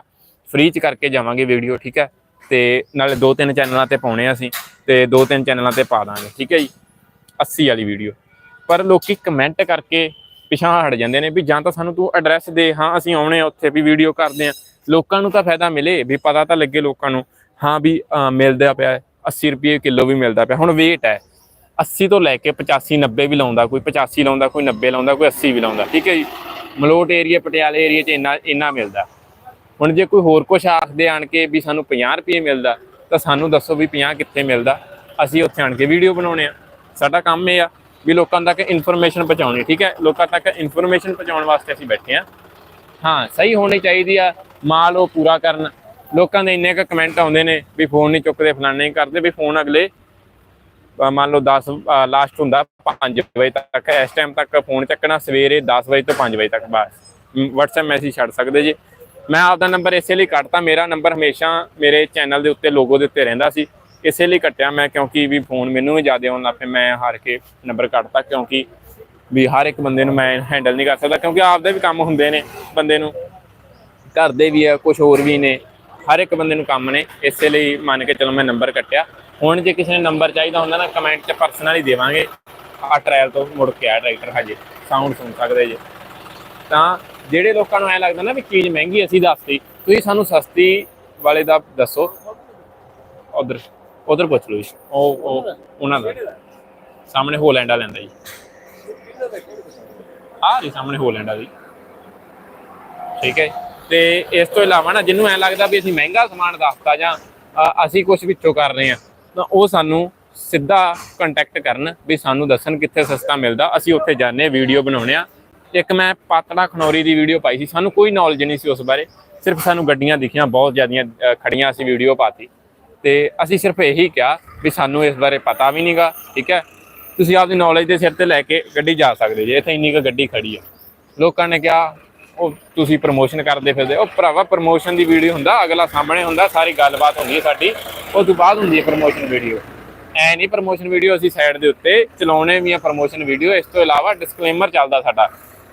ਫ੍ਰੀ ਚ ਕਰਕੇ ਜਾਵਾਂਗੇ ਵੀਡੀਓ ਠੀਕ ਹੈ? ਤੇ ਨਾਲੇ ਦੋ ਤਿੰਨ ਚੈਨਲਾਂ ਤੇ ਪਾਉਣੇ ਆ ਅਸੀਂ ਤੇ ਦੋ ਤਿੰਨ ਚੈਨਲਾਂ ਤੇ ਪਾ ਦਾਂਗੇ ਠੀਕ ਹੈ ਜੀ? 80 ਵਾਲੀ ਵੀਡੀਓ ਪਰ ਲੋਕੀ ਕਮੈਂਟ ਕਰਕੇ ਪਿਛਾਂ ਹਟ ਜਾਂਦੇ ਨੇ ਵੀ ਜਾਂ ਤਾਂ ਸਾਨੂੰ ਤੂੰ ਐਡਰੈਸ ਦੇ ਹਾਂ ਅਸੀਂ ਆਉਣੇ ਆ ਉੱਥੇ ਵੀ ਵੀਡੀਓ ਕਰਦੇ ਆ। ਲੋਕਾਂ ਨੂੰ ਤਾਂ ਫਾਇਦਾ ਮਿਲੇ ਵੀ ਪਤਾ ਤਾਂ ਲੱਗੇ ਲੋਕਾਂ ਨੂੰ ਹਾਂ ਵੀ ਮਿਲਦਾ ਪਿਆ ਹੈ, 80 ਰੁਪਏ ਕਿਲੋ ਵੀ ਮਿਲਦਾ ਪਿਆ ਹੁਣ ਵੇਟ ਹੈ। 80 ਤੋਂ ਲੈ ਕੇ 85 90 ਵੀ ਲਾਉਂਦਾ ਕੋਈ 85 ਲਾਉਂਦਾ ਕੋਈ 90 ਲਾਉਂਦਾ ਕੋਈ 80 ਵੀ ਲਾਉਂਦਾ ਠੀਕ ਹੈ ਜੀ? ਮਲੋਟ ਏਰੀਆ ਪਟਿਆਲੇ ਏਰੀਆ 'ਚ ਇੰਨਾ ਇੰਨਾ ਮਿਲਦਾ। ਹੁਣ ਜੇ ਕੋਈ ਹੋਰ ਕੁਝ ਆਖਦੇ ਆਣ ਕੇ ਵੀ ਸਾਨੂੰ 50 ਰੁਪਏ ਮਿਲਦਾ, ਤਾਂ ਸਾਨੂੰ ਦੱਸੋ ਵੀ 50 ਕਿੱਥੇ ਮਿਲਦਾ। ਅਸੀਂ ਉੱਥੇ ਆਣ ਕੇ ਵੀਡੀਓ ਬਣਾਉਣੇ ਆ। ਸਾਡਾ ਕੰਮ ਇਹ ਆ ਵੀ ਲੋਕਾਂ ਤੱਕ ਇਨਫੋਰਮੇਸ਼ਨ ਪਹੁੰਚਾਉਣੀ, ਠੀਕ ਹੈ? ਲੋਕਾਂ ਤੱਕ ਇਨਫੋਰਮੇਸ਼ਨ ਪਹੁੰਚਾਉਣ ਵਾਸਤੇ ਅਸੀਂ ਬੈਠੇ ਆ। ਹਾਂ, ਸਹੀ ਹੋਣੀ ਚਾਹੀਦੀ ਆ, ਮਾਲ ਉਹ ਪੂਰਾ ਕਰਨ। ਲੋਕਾਂ ਦੇ ਇੰਨੇ ਕ ਕਮੈਂਟ ਆਉਂਦੇ ਨੇ ਵੀ ਫੋਨ ਨਹੀਂ ਚੁੱਕਦੇ, ਫਲਾਣੇ ਨਹੀਂ ਕਰਦੇ, ਵੀ ਫੋਨ ਅਗਲੇ ਮੰਨ ਲਓ 10 ਲਾਸਟ ਹੁੰਦਾ 5 ਵਜੇ ਤੱਕ। ਇਸ ਟਾਈਮ ਤੱਕ ਫੋਨ ਚੱਕਣਾ ਸਵੇਰੇ 10 ਵਜੇ ਤੋਂ 5 ਵਜੇ ਤੱਕ ਬਸ। WhatsApp ਮੈਸੇਜ ਛੱਡ ਸਕਦੇ ਜੀ। ਮੈਂ ਆਪਦਾ ਨੰਬਰ ਇਸੇ ਲਈ ਕੱਟਤਾ, ਮੇਰਾ ਨੰਬਰ ਹਮੇਸ਼ਾ ਮੇਰੇ ਚੈਨਲ ਦੇ ਉੱਤੇ ਲੋਗੋ ਦੇ ਉੱਤੇ ਰਹਿੰਦਾ ਸੀ। ਇਸੇ ਲਈ ਕੱਟਿਆ ਮੈਂ ਕਿਉਂਕਿ ਵੀ ਫੋਨ ਮੈਨੂੰ ਵੀ ਜ਼ਿਆਦਾ ਆਉਣ ਲੱਗ ਪਏ, ਮੈਂ ਹਾਰ ਕੇ ਨੰਬਰ ਕੱਟਤਾ ਕਿਉਂਕਿ ਵੀ ਹਰ ਇੱਕ ਬੰਦੇ ਨੂੰ ਮੈਂ ਹੈਂਡਲ ਨਹੀਂ ਕਰ ਸਕਦਾ ਕਿਉਂਕਿ ਆਪਦੇ ਵੀ ਕੰਮ ਹੁੰਦੇ ਨੇ ਬੰਦੇ ਨੂੰ। ਘਰ ਦੇ ਵੀ ਆ ਕੁਝ ਹੋਰ ਵੀ ਨੇ, ਹਰ ਇੱਕ ਬੰਦੇ ਨੂੰ ਕੰਮ ਨੇ, ਇਸੇ ਲਈ ਮੰਨ ਕੇ ਚਲੋ ਮੈਂ ਨੰਬਰ ਕੱਟਿਆ। ਹੁਣ ਜੇ ਕਿਸੇ ਨੇ ਨੰਬਰ ਚਾਹੀਦਾ ਹੁੰਦਾ ਨਾ ਕਮੈਂਟ 'ਚ ਪਰਸਨਲੀ ਦੇਵਾਂਗੇ। ਆ ਟ੍ਰਾਇਲ ਤੋਂ ਮੁੜ ਕੇ ਆ ਟਰੈਕਟਰ ਹਜੇ ਸਾਊਂਡ ਸੁਣ ਸਕਦੇ ਜੇ। ਤਾਂ ਜਿਹੜੇ ਲੋਕਾਂ ਨੂੰ ਐ ਲੱਗਦਾ ਨਾ ਵੀ ਚੀਜ਼ ਮਹਿੰਗੀ ਅਸੀਂ ਦੱਸਤੀ, ਤੁਸੀਂ ਸਾਨੂੰ ਸਸਤੀ ਵਾਲੇ ਦਾ ਦੱਸੋ। ਉਧਰ ਉਧਰ ਪੁੱਛ ਲਓ ਜੀ। ਉਹ ਉਹ, ਉਹਨਾਂ ਦਾ। ਸਾਹਮਣੇ ਹੋਲੈਂਡ ਆ ਲੈਂਦਾ ਜੀ। ਆ ਜੀ ਸਾਹਮਣੇ ਹੋਲੈਂਡ ਆ ਜੀ ਠੀਕ ਹੈ ਤੇ ਇਸ ਤੋਂ ਇਲਾਵਾ ਨਾ ਜਿਹਨੂੰ ਐ ਲੱਗਦਾ ਵੀ ਅਸੀਂ ਮਹਿੰਗਾ ਸਮਾਨ ਦੱਸਤਾ ਜਾਂ ਅਸੀਂ ਕੁਝ ਵਿੱਚੋਂ ਕਰ ਰਹੇ ਹਾਂ, ਤਾਂ ਉਹ ਸਾਨੂੰ ਸਿੱਧਾ ਕੰਟੈਕਟ ਕਰਨ ਵੀ ਸਾਨੂੰ ਦੱਸਣ ਕਿੱਥੇ ਸਸਤਾ ਮਿਲਦਾ। ਅਸੀਂ ਉੱਥੇ ਜਾਂਦੇ ਵੀਡੀਓ ਬਣਾਉਣੇ ਆ ਇੱਕ ਮੈਂ ਪਾਤੜਾ ਖਨੌਰੀ ਦੀ ਵੀਡੀਓ ਪਾਈ ਸੀ। ਸਾਨੂੰ ਕੋਈ ਨੌਲੇਜ ਨਹੀਂ ਸੀ ਉਸ ਬਾਰੇ। ਸਿਰਫ ਸਾਨੂੰ ਗੱਡੀਆਂ ਦਿਖੀਆਂ ਬਹੁਤ ਜ਼ਿਆਦੀਆਂ ਅ, ਖੜੀਆਂ ਅਸੀਂ ਵੀਡੀਓ ਪਾਤੀ। ਤੇ ਅਸੀਂ ਸਿਰਫ ਇਹੀ ਕਿਹਾ ਵੀ ਸਾਨੂੰ ਇਸ ਬਾਰੇ ਪਤਾ ਵੀ ਨਹੀਂਗਾ ਠੀਕ ਹੈ? ਤੁਸੀਂ ਆਪਦੀ ਨੌਲੇਜ ਦੇ ਸਿਰ ਤੇ ਲੈ ਕੇ ਗੱਡੀ ਜਾ ਸਕਦੇ ਜੇ। ਇੱਥੇ ਇੰਨੀ ਕੁ ਗੱਡੀ ਖੜੀ ਆ ਲੋਕਾਂ ਨੇ ਕਿਹਾ ਉਹ ਤੁਸੀਂ ਪ੍ਰਮੋਸ਼ਨ ਕਰਦੇ ਫਿਰਦੇ। ਉਹ ਭਰਾਵਾ ਪ੍ਰਮੋਸ਼ਨ ਦੀ ਵੀਡੀਓ ਹੁੰਦਾ ਅਗਲਾ ਸਾਹਮਣੇ ਹੁੰਦਾ ਸਾਰੀ ਗੱਲਬਾਤ ਹੁੰਦੀ ਹੈ ਸਾਡੀ। ਉਹ ਤੋਂ ਬਾਅਦ ਹੁੰਦੀ ਹੈ ਪ੍ਰਮੋਸ਼ਨ ਵੀਡੀਓ ਐ ਨਹੀਂ ਪ੍ਰਮੋਸ਼ਨ ਵੀਡੀਓ ਅਸੀਂ ਸਾਈਡ ਦੇ ਉੱਤੇ ਚਲਾਉਣੇ ਵੀ ਆ ਪ੍ਰਮੋਸ਼ਨ ਵੀਡੀਓ ਇਸ ਤੋਂ ਇਲਾਵਾ ਡਿਸਕਲੇਮਰ ਚੱਲਦਾ ਸਾਡਾ।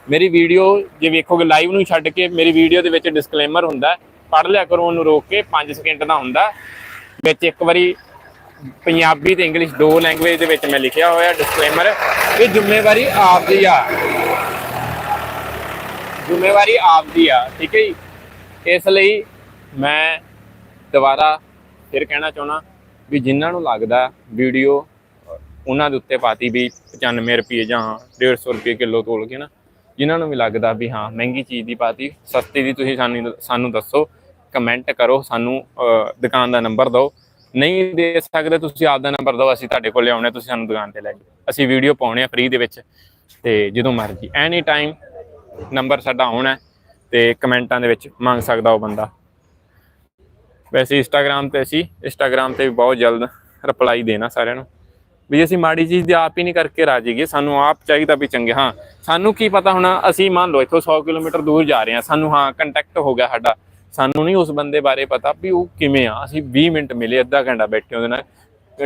ਮੇਰੀ ਵੀਡੀਓ ਜੇ ਵੇਖੋਗੇ ਲਾਈਵ ਨੂੰ ਛੱਡ ਕੇ ਮੇਰੀ ਵੀਡੀਓ ਦੇ ਵਿੱਚ ਡਿਸਕਲੇਮਰ ਹੁੰਦਾ ਪੜ੍ਹ ਲਿਆ ਕਰੋ ਉਹਨੂੰ ਰੋਕ ਕੇ 5 ਸਕਿੰਟ ਦਾ ਹੁੰਦਾ ਵਿੱਚ ਇੱਕ ਵਾਰੀ ਪੰਜਾਬੀ ਤੇ ਇੰਗਲਿਸ਼ ਦੋ ਲੈਂਗੁਏਜ ਦੇ ਵਿੱਚ ਮੈਂ ਲਿਖਿਆ ਹੋਇਆ ਡਿਸਕਲੇਮਰ ਇਹ ਜ਼ਿੰਮੇਵਾਰੀ ਆਪ ਦੀ ਆ। ਜ਼ਿੰਮੇਵਾਰੀ ਆਪ ਦੀ ਆ, ਠੀਕ ਹੈ ਜੀ? ਇਸ ਲਈ ਮੈਂ ਦੁਬਾਰਾ ਫਿਰ ਕਹਿਣਾ ਚਾਹੁੰਦਾ ਵੀ ਜਿਨ੍ਹਾਂ ਨੂੰ ਲੱਗਦਾ ਵੀਡੀਓ ਉਹਨਾਂ ਦੇ ਉੱਤੇ ਪਾਤੀ ਵੀ 95 ਰੁਪਏ ਜਾਂ 150 ਰੁਪਏ ਕਿਲੋ ਤੋਲ ਕੇ ਨਾ ਜਿਨ੍ਹਾਂ ਨੂੰ ਵੀ ਲੱਗਦਾ ਵੀ ਹਾਂ, ਮਹਿੰਗੀ ਚੀਜ਼ ਦੀ ਪਾਤੀ ਸਸਤੀ ਦੀ ਤੁਸੀਂ ਸਾਨੂੰ ਸਾਨੂੰ ਦੱਸੋ ਕਮੈਂਟ ਕਰੋ, ਸਾਨੂੰ ਦੁਕਾਨ ਦਾ ਨੰਬਰ ਦਿਓ। ਨਹੀਂ ਦੇ ਸਕਦੇ ਤੁਸੀਂ ਆਪ ਦਾ ਨੰਬਰ ਦਿਓ, ਅਸੀਂ ਤੁਹਾਡੇ ਕੋਲ ਲਿਆਉਣੇ, ਤੁਸੀਂ ਸਾਨੂੰ ਦੁਕਾਨ ਤੇ ਲੈ ਜਾਓ। ਅਸੀਂ ਵੀਡੀਓ ਪਾਉਣੇ ਆ ਫ੍ਰੀ ਦੇ ਵਿੱਚ, ਤੇ ਜਦੋਂ ਮਰਜ਼ੀ ਐਨੀ ਟਾਈਮ ਨੰਬਰ ਸਾਡਾ ਆਉਣਾ ਹੈ, ਤੇ ਕਮੈਂਟਾਂ ਦੇ ਵਿੱਚ ਮੰਗ ਸਕਦਾ ਉਹ ਬੰਦਾ। ਵੈਸੇ ਇੰਸਟਾਗ੍ਰam ਤੇ ਅਸੀਂ ਇੰਸਟਾਗ੍ਰam ਤੇ ਵੀ ਬਹੁਤ ਜਲਦ ਰਿਪਲਾਈ ਦੇਣਾ ਸਾਰਿਆਂ ਨੂੰ। ਵੀ ਅਸੀਂ ਮਾੜੀ ਚੀਜ਼ ਦੀ ਆਪ ਹੀ ਨਹੀਂ ਕਰਕੇ ਰਾਜੀਗੇ ਸਾਨੂੰ ਆਪ ਚਾਹੀਦਾ ਵੀ ਚੰਗੇ, ਹਾਂ। ਸਾਨੂੰ ਕੀ ਪਤਾ ਹੋਣਾ, ਅਸੀਂ ਮੰਨ ਲਓ ਇੱਥੋਂ 100 ਕਿਲੋਮੀਟਰ ਦੂਰ ਜਾ ਰਹੇ ਹਾਂ, ਸਾਨੂੰ, ਹਾਂ ਕੰਟੈਕਟ ਹੋ ਗਿਆ ਸਾਡਾ। ਸਾਨੂੰ ਨਹੀਂ ਉਸ ਬੰਦੇ ਬਾਰੇ ਪਤਾ ਵੀ ਉਹ ਕਿਵੇਂ ਆ। ਅਸੀਂ 20 ਮਿੰਟ ਮਿਲੇ, ਅੱਧਾ ਘੰਟਾ ਬੈਠੇ ਉਹਦੇ ਨਾਲ,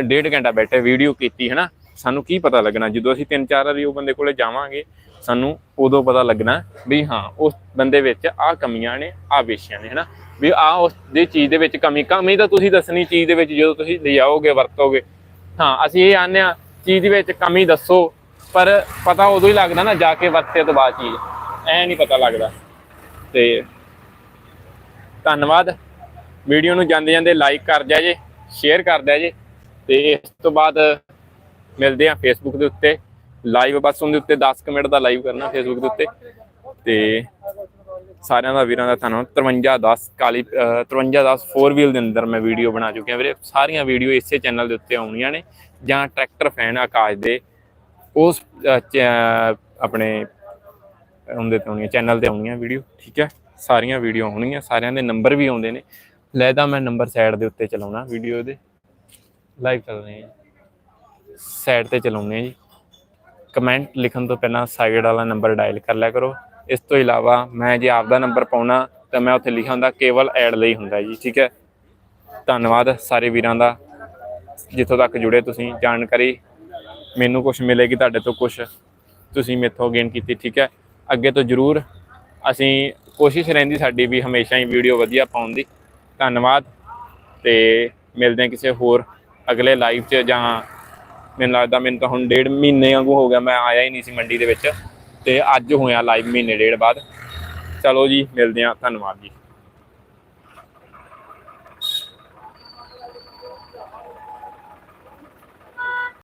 ਡੇਢ ਘੰਟਾ ਬੈਠੇ ਵੀਡੀਓ ਕੀਤੀ ਹੈ ਨਾ ਸਾਨੂੰ ਕੀ ਪਤਾ ਲੱਗਣਾ? ਜਦੋਂ ਅਸੀਂ ਤਿੰਨ ਚਾਰ ਵਾਰੀ ਉਹ ਬੰਦੇ ਕੋਲੇ ਜਾਵਾਂਗੇ, ਸਾਨੂੰ ਉਦੋਂ ਪਤਾ ਲੱਗਣਾ ਵੀ, ਹਾਂ, ਉਸ ਬੰਦੇ ਵਿੱਚ ਆਹ ਕਮੀਆਂ ਨੇ, ਆਹ ਵਿਸ਼ਿਆਂ ਨੇ, ਹਨਾ। ਵੀ ਆ ਉਸ ਦੀ ਚੀਜ਼ ਦੇ ਵਿੱਚ ਕਮੀ। ਕਮੀ ਤਾਂ ਤੁਸੀਂ ਦੱਸਣੀ, ਚੀਜ਼ ਦੇ ਵਿੱਚ ਜਦੋਂ ਤੁਸੀਂ ਲਿਜਾਓਗੇ, ਵਰਤੋਗੇ ਹਾਂ, ਅਸੀਂ ਇਹ ਆਨੇ ਆ ਚੀਜ਼ ਵਿੱਚ ਕਮੀ ਦੱਸੋ, ਪਰ ਪਤਾ ਉਦੋਂ ਹੀ ਲੱਗਦਾ ਨਾ, ਜਾ ਕੇ ਵਰਤੇ ਤੋਂ ਬਾਅਦ ਚੀਜ਼। ਐ ਨਹੀਂ ਪਤਾ ਲੱਗਦਾ। ਤੇ ਧੰਨਵਾਦ। ਵੀਡੀਓ ਨੂੰ ਜਾਂਦੇ ਜਾਂਦੇ ਲਾਈਕ ਕਰ ਦਿਆ ਜੇ ਸ਼ੇਅਰ ਕਰ ਦਿਆ ਜੇ, ਤੇ ਇਸ ਤੋਂ ਬਾਅਦ ਮਿਲਦੇ ਆ ਫੇਸਬੁੱਕ ਦੇ ਉੱਤੇ। ਲਾਈਵ ਬਸ ਉਹਦੇ ਉੱਤੇ 10 ਕੁ ਮਿੰਟ ਦਾ ਲਾਈਵ ਕਰਨਾ ਫੇਸਬੁੱਕ ਦੇ ਉੱਤੇ। ਤੇ ਸਾਰਿਆਂ ਦਾ ਵੀਰਾਂ ਦਾ ਧੰਨਵਾਦ 5310 ਕਾਲੀ ਅਹ 5310 4 ਵੀਲ ਦੇ ਅੰਦਰ ਮੈਂ ਵੀਡੀਓ ਬਣਾ ਚੁੱਕਿਆ ਵੀਰੇ। ਸਾਰੀਆਂ ਵੀਡੀਓ ਇਸੇ ਚੈਨਲ ਦੇ ਉੱਤੇ ਆਉਣੀਆਂ ਨੇ। ਜਾਂ ਟਰੈਕਟਰ ਫੈਨ ਆਕਾਸ਼ ਦੇ ਉਸ ਅਹ, ਆਪਣੇ ਉਹਦੇ ਤੇ ਆਉਣੀਆਂ ਚੈਨਲ ਤੇ ਆਉਣੀਆਂ ਵੀਡੀਓ ਠੀਕ ਹੈ? ਸਾਰੀਆਂ ਵੀਡੀਓ ਆਉਣਗੀਆਂ ਸਾਰਿਆਂ ਦੇ ਨੰਬਰ ਵੀ ਆਉਂਦੇ ਨੇ। ਲੈ ਤਾਂ ਮੈਂ ਨੰਬਰ ਸਾਈਡ ਦੇ ਉੱਤੇ ਚਲਾਉਣਾ ਵੀਡੀਓ ਦੇ। ਲਾਈਵ ਚੱਲ ਰਹੇ ਹਾਂ ਸਾਈਡ ਤੇ ਚਲਾਉਂਦੇ ਹਾਂ ਜੀ। ਕਮੈਂਟ ਲਿਖਣ ਤੋਂ ਪਹਿਲਾਂ ਸਾਈਡ ਵਾਲਾ ਨੰਬਰ ਡਾਇਲ ਕਰ ਲਿਆ ਕਰੋ। ਇਸ ਤੋਂ ਇਲਾਵਾ ਮੈਂ ਜੇ ਆਪਦਾ ਨੰਬਰ ਪਾਉਣਾ ਤਾਂ ਮੈਂ ਉੱਥੇ ਲਿਖਿਆ ਹੁੰਦਾ ਕੇਵਲ ਐਡ ਲਈ ਹੁੰਦਾ ਜੀ ਠੀਕ ਹੈ। ਧੰਨਵਾਦ ਸਾਰੇ ਵੀਰਾਂ ਦਾ ਜਿੱਥੋਂ ਤੱਕ ਜੁੜੇ ਤੁਸੀਂ ਜਾਣਕਾਰੀ ਮੈਨੂੰ ਕੁਝ ਮਿਲੇਗੀ ਤੁਹਾਡੇ ਤੋਂ ਕੁਝ ਤੁਸੀਂ ਮੇਥੋਂ ਗੇਨ ਕੀਤੀ ਠੀਕ ਹੈ। ਅੱਗੇ ਤੋਂ ਜ਼ਰੂਰ ਅਸੀਂ ਕੋਸ਼ਿਸ਼ ਰਹਿੰਦੀ ਸਾਡੀ ਵੀ ਹਮੇਸ਼ਾ ਹੀ ਵੀਡੀਓ ਵਧੀਆ ਪਾਉਣ ਦੀ। ਧੰਨਵਾਦ ਤੇ ਮਿਲਦੇ ਹਾਂ ਕਿਸੇ ਹੋਰ ਅਗਲੇ ਲਾਈਵ 'ਚ ਜਾਂ ਮੈਨੂੰ ਲੱਗਦਾ ਮੈਨੂੰ ਤਾਂ ਹੁਣ ਡੇਢ ਮਹੀਨੇ ਵਾਂਗੂ ਹੋ ਗਿਆ ਮੈਂ ਆਇਆ ਹੀ ਨਹੀਂ ਸੀ ਮੰਡੀ ਦੇ ਵਿੱਚ। ਤੇ ਅੱਜ ਹੋਇਆ ਲਾਈਵ ਮਹੀਨੇ ਡੇਢ ਬਾਅਦ। ਚਲੋ ਜੀ ਮਿਲਦੇ ਹਾਂ ਧੰਨਵਾਦ ਜੀ।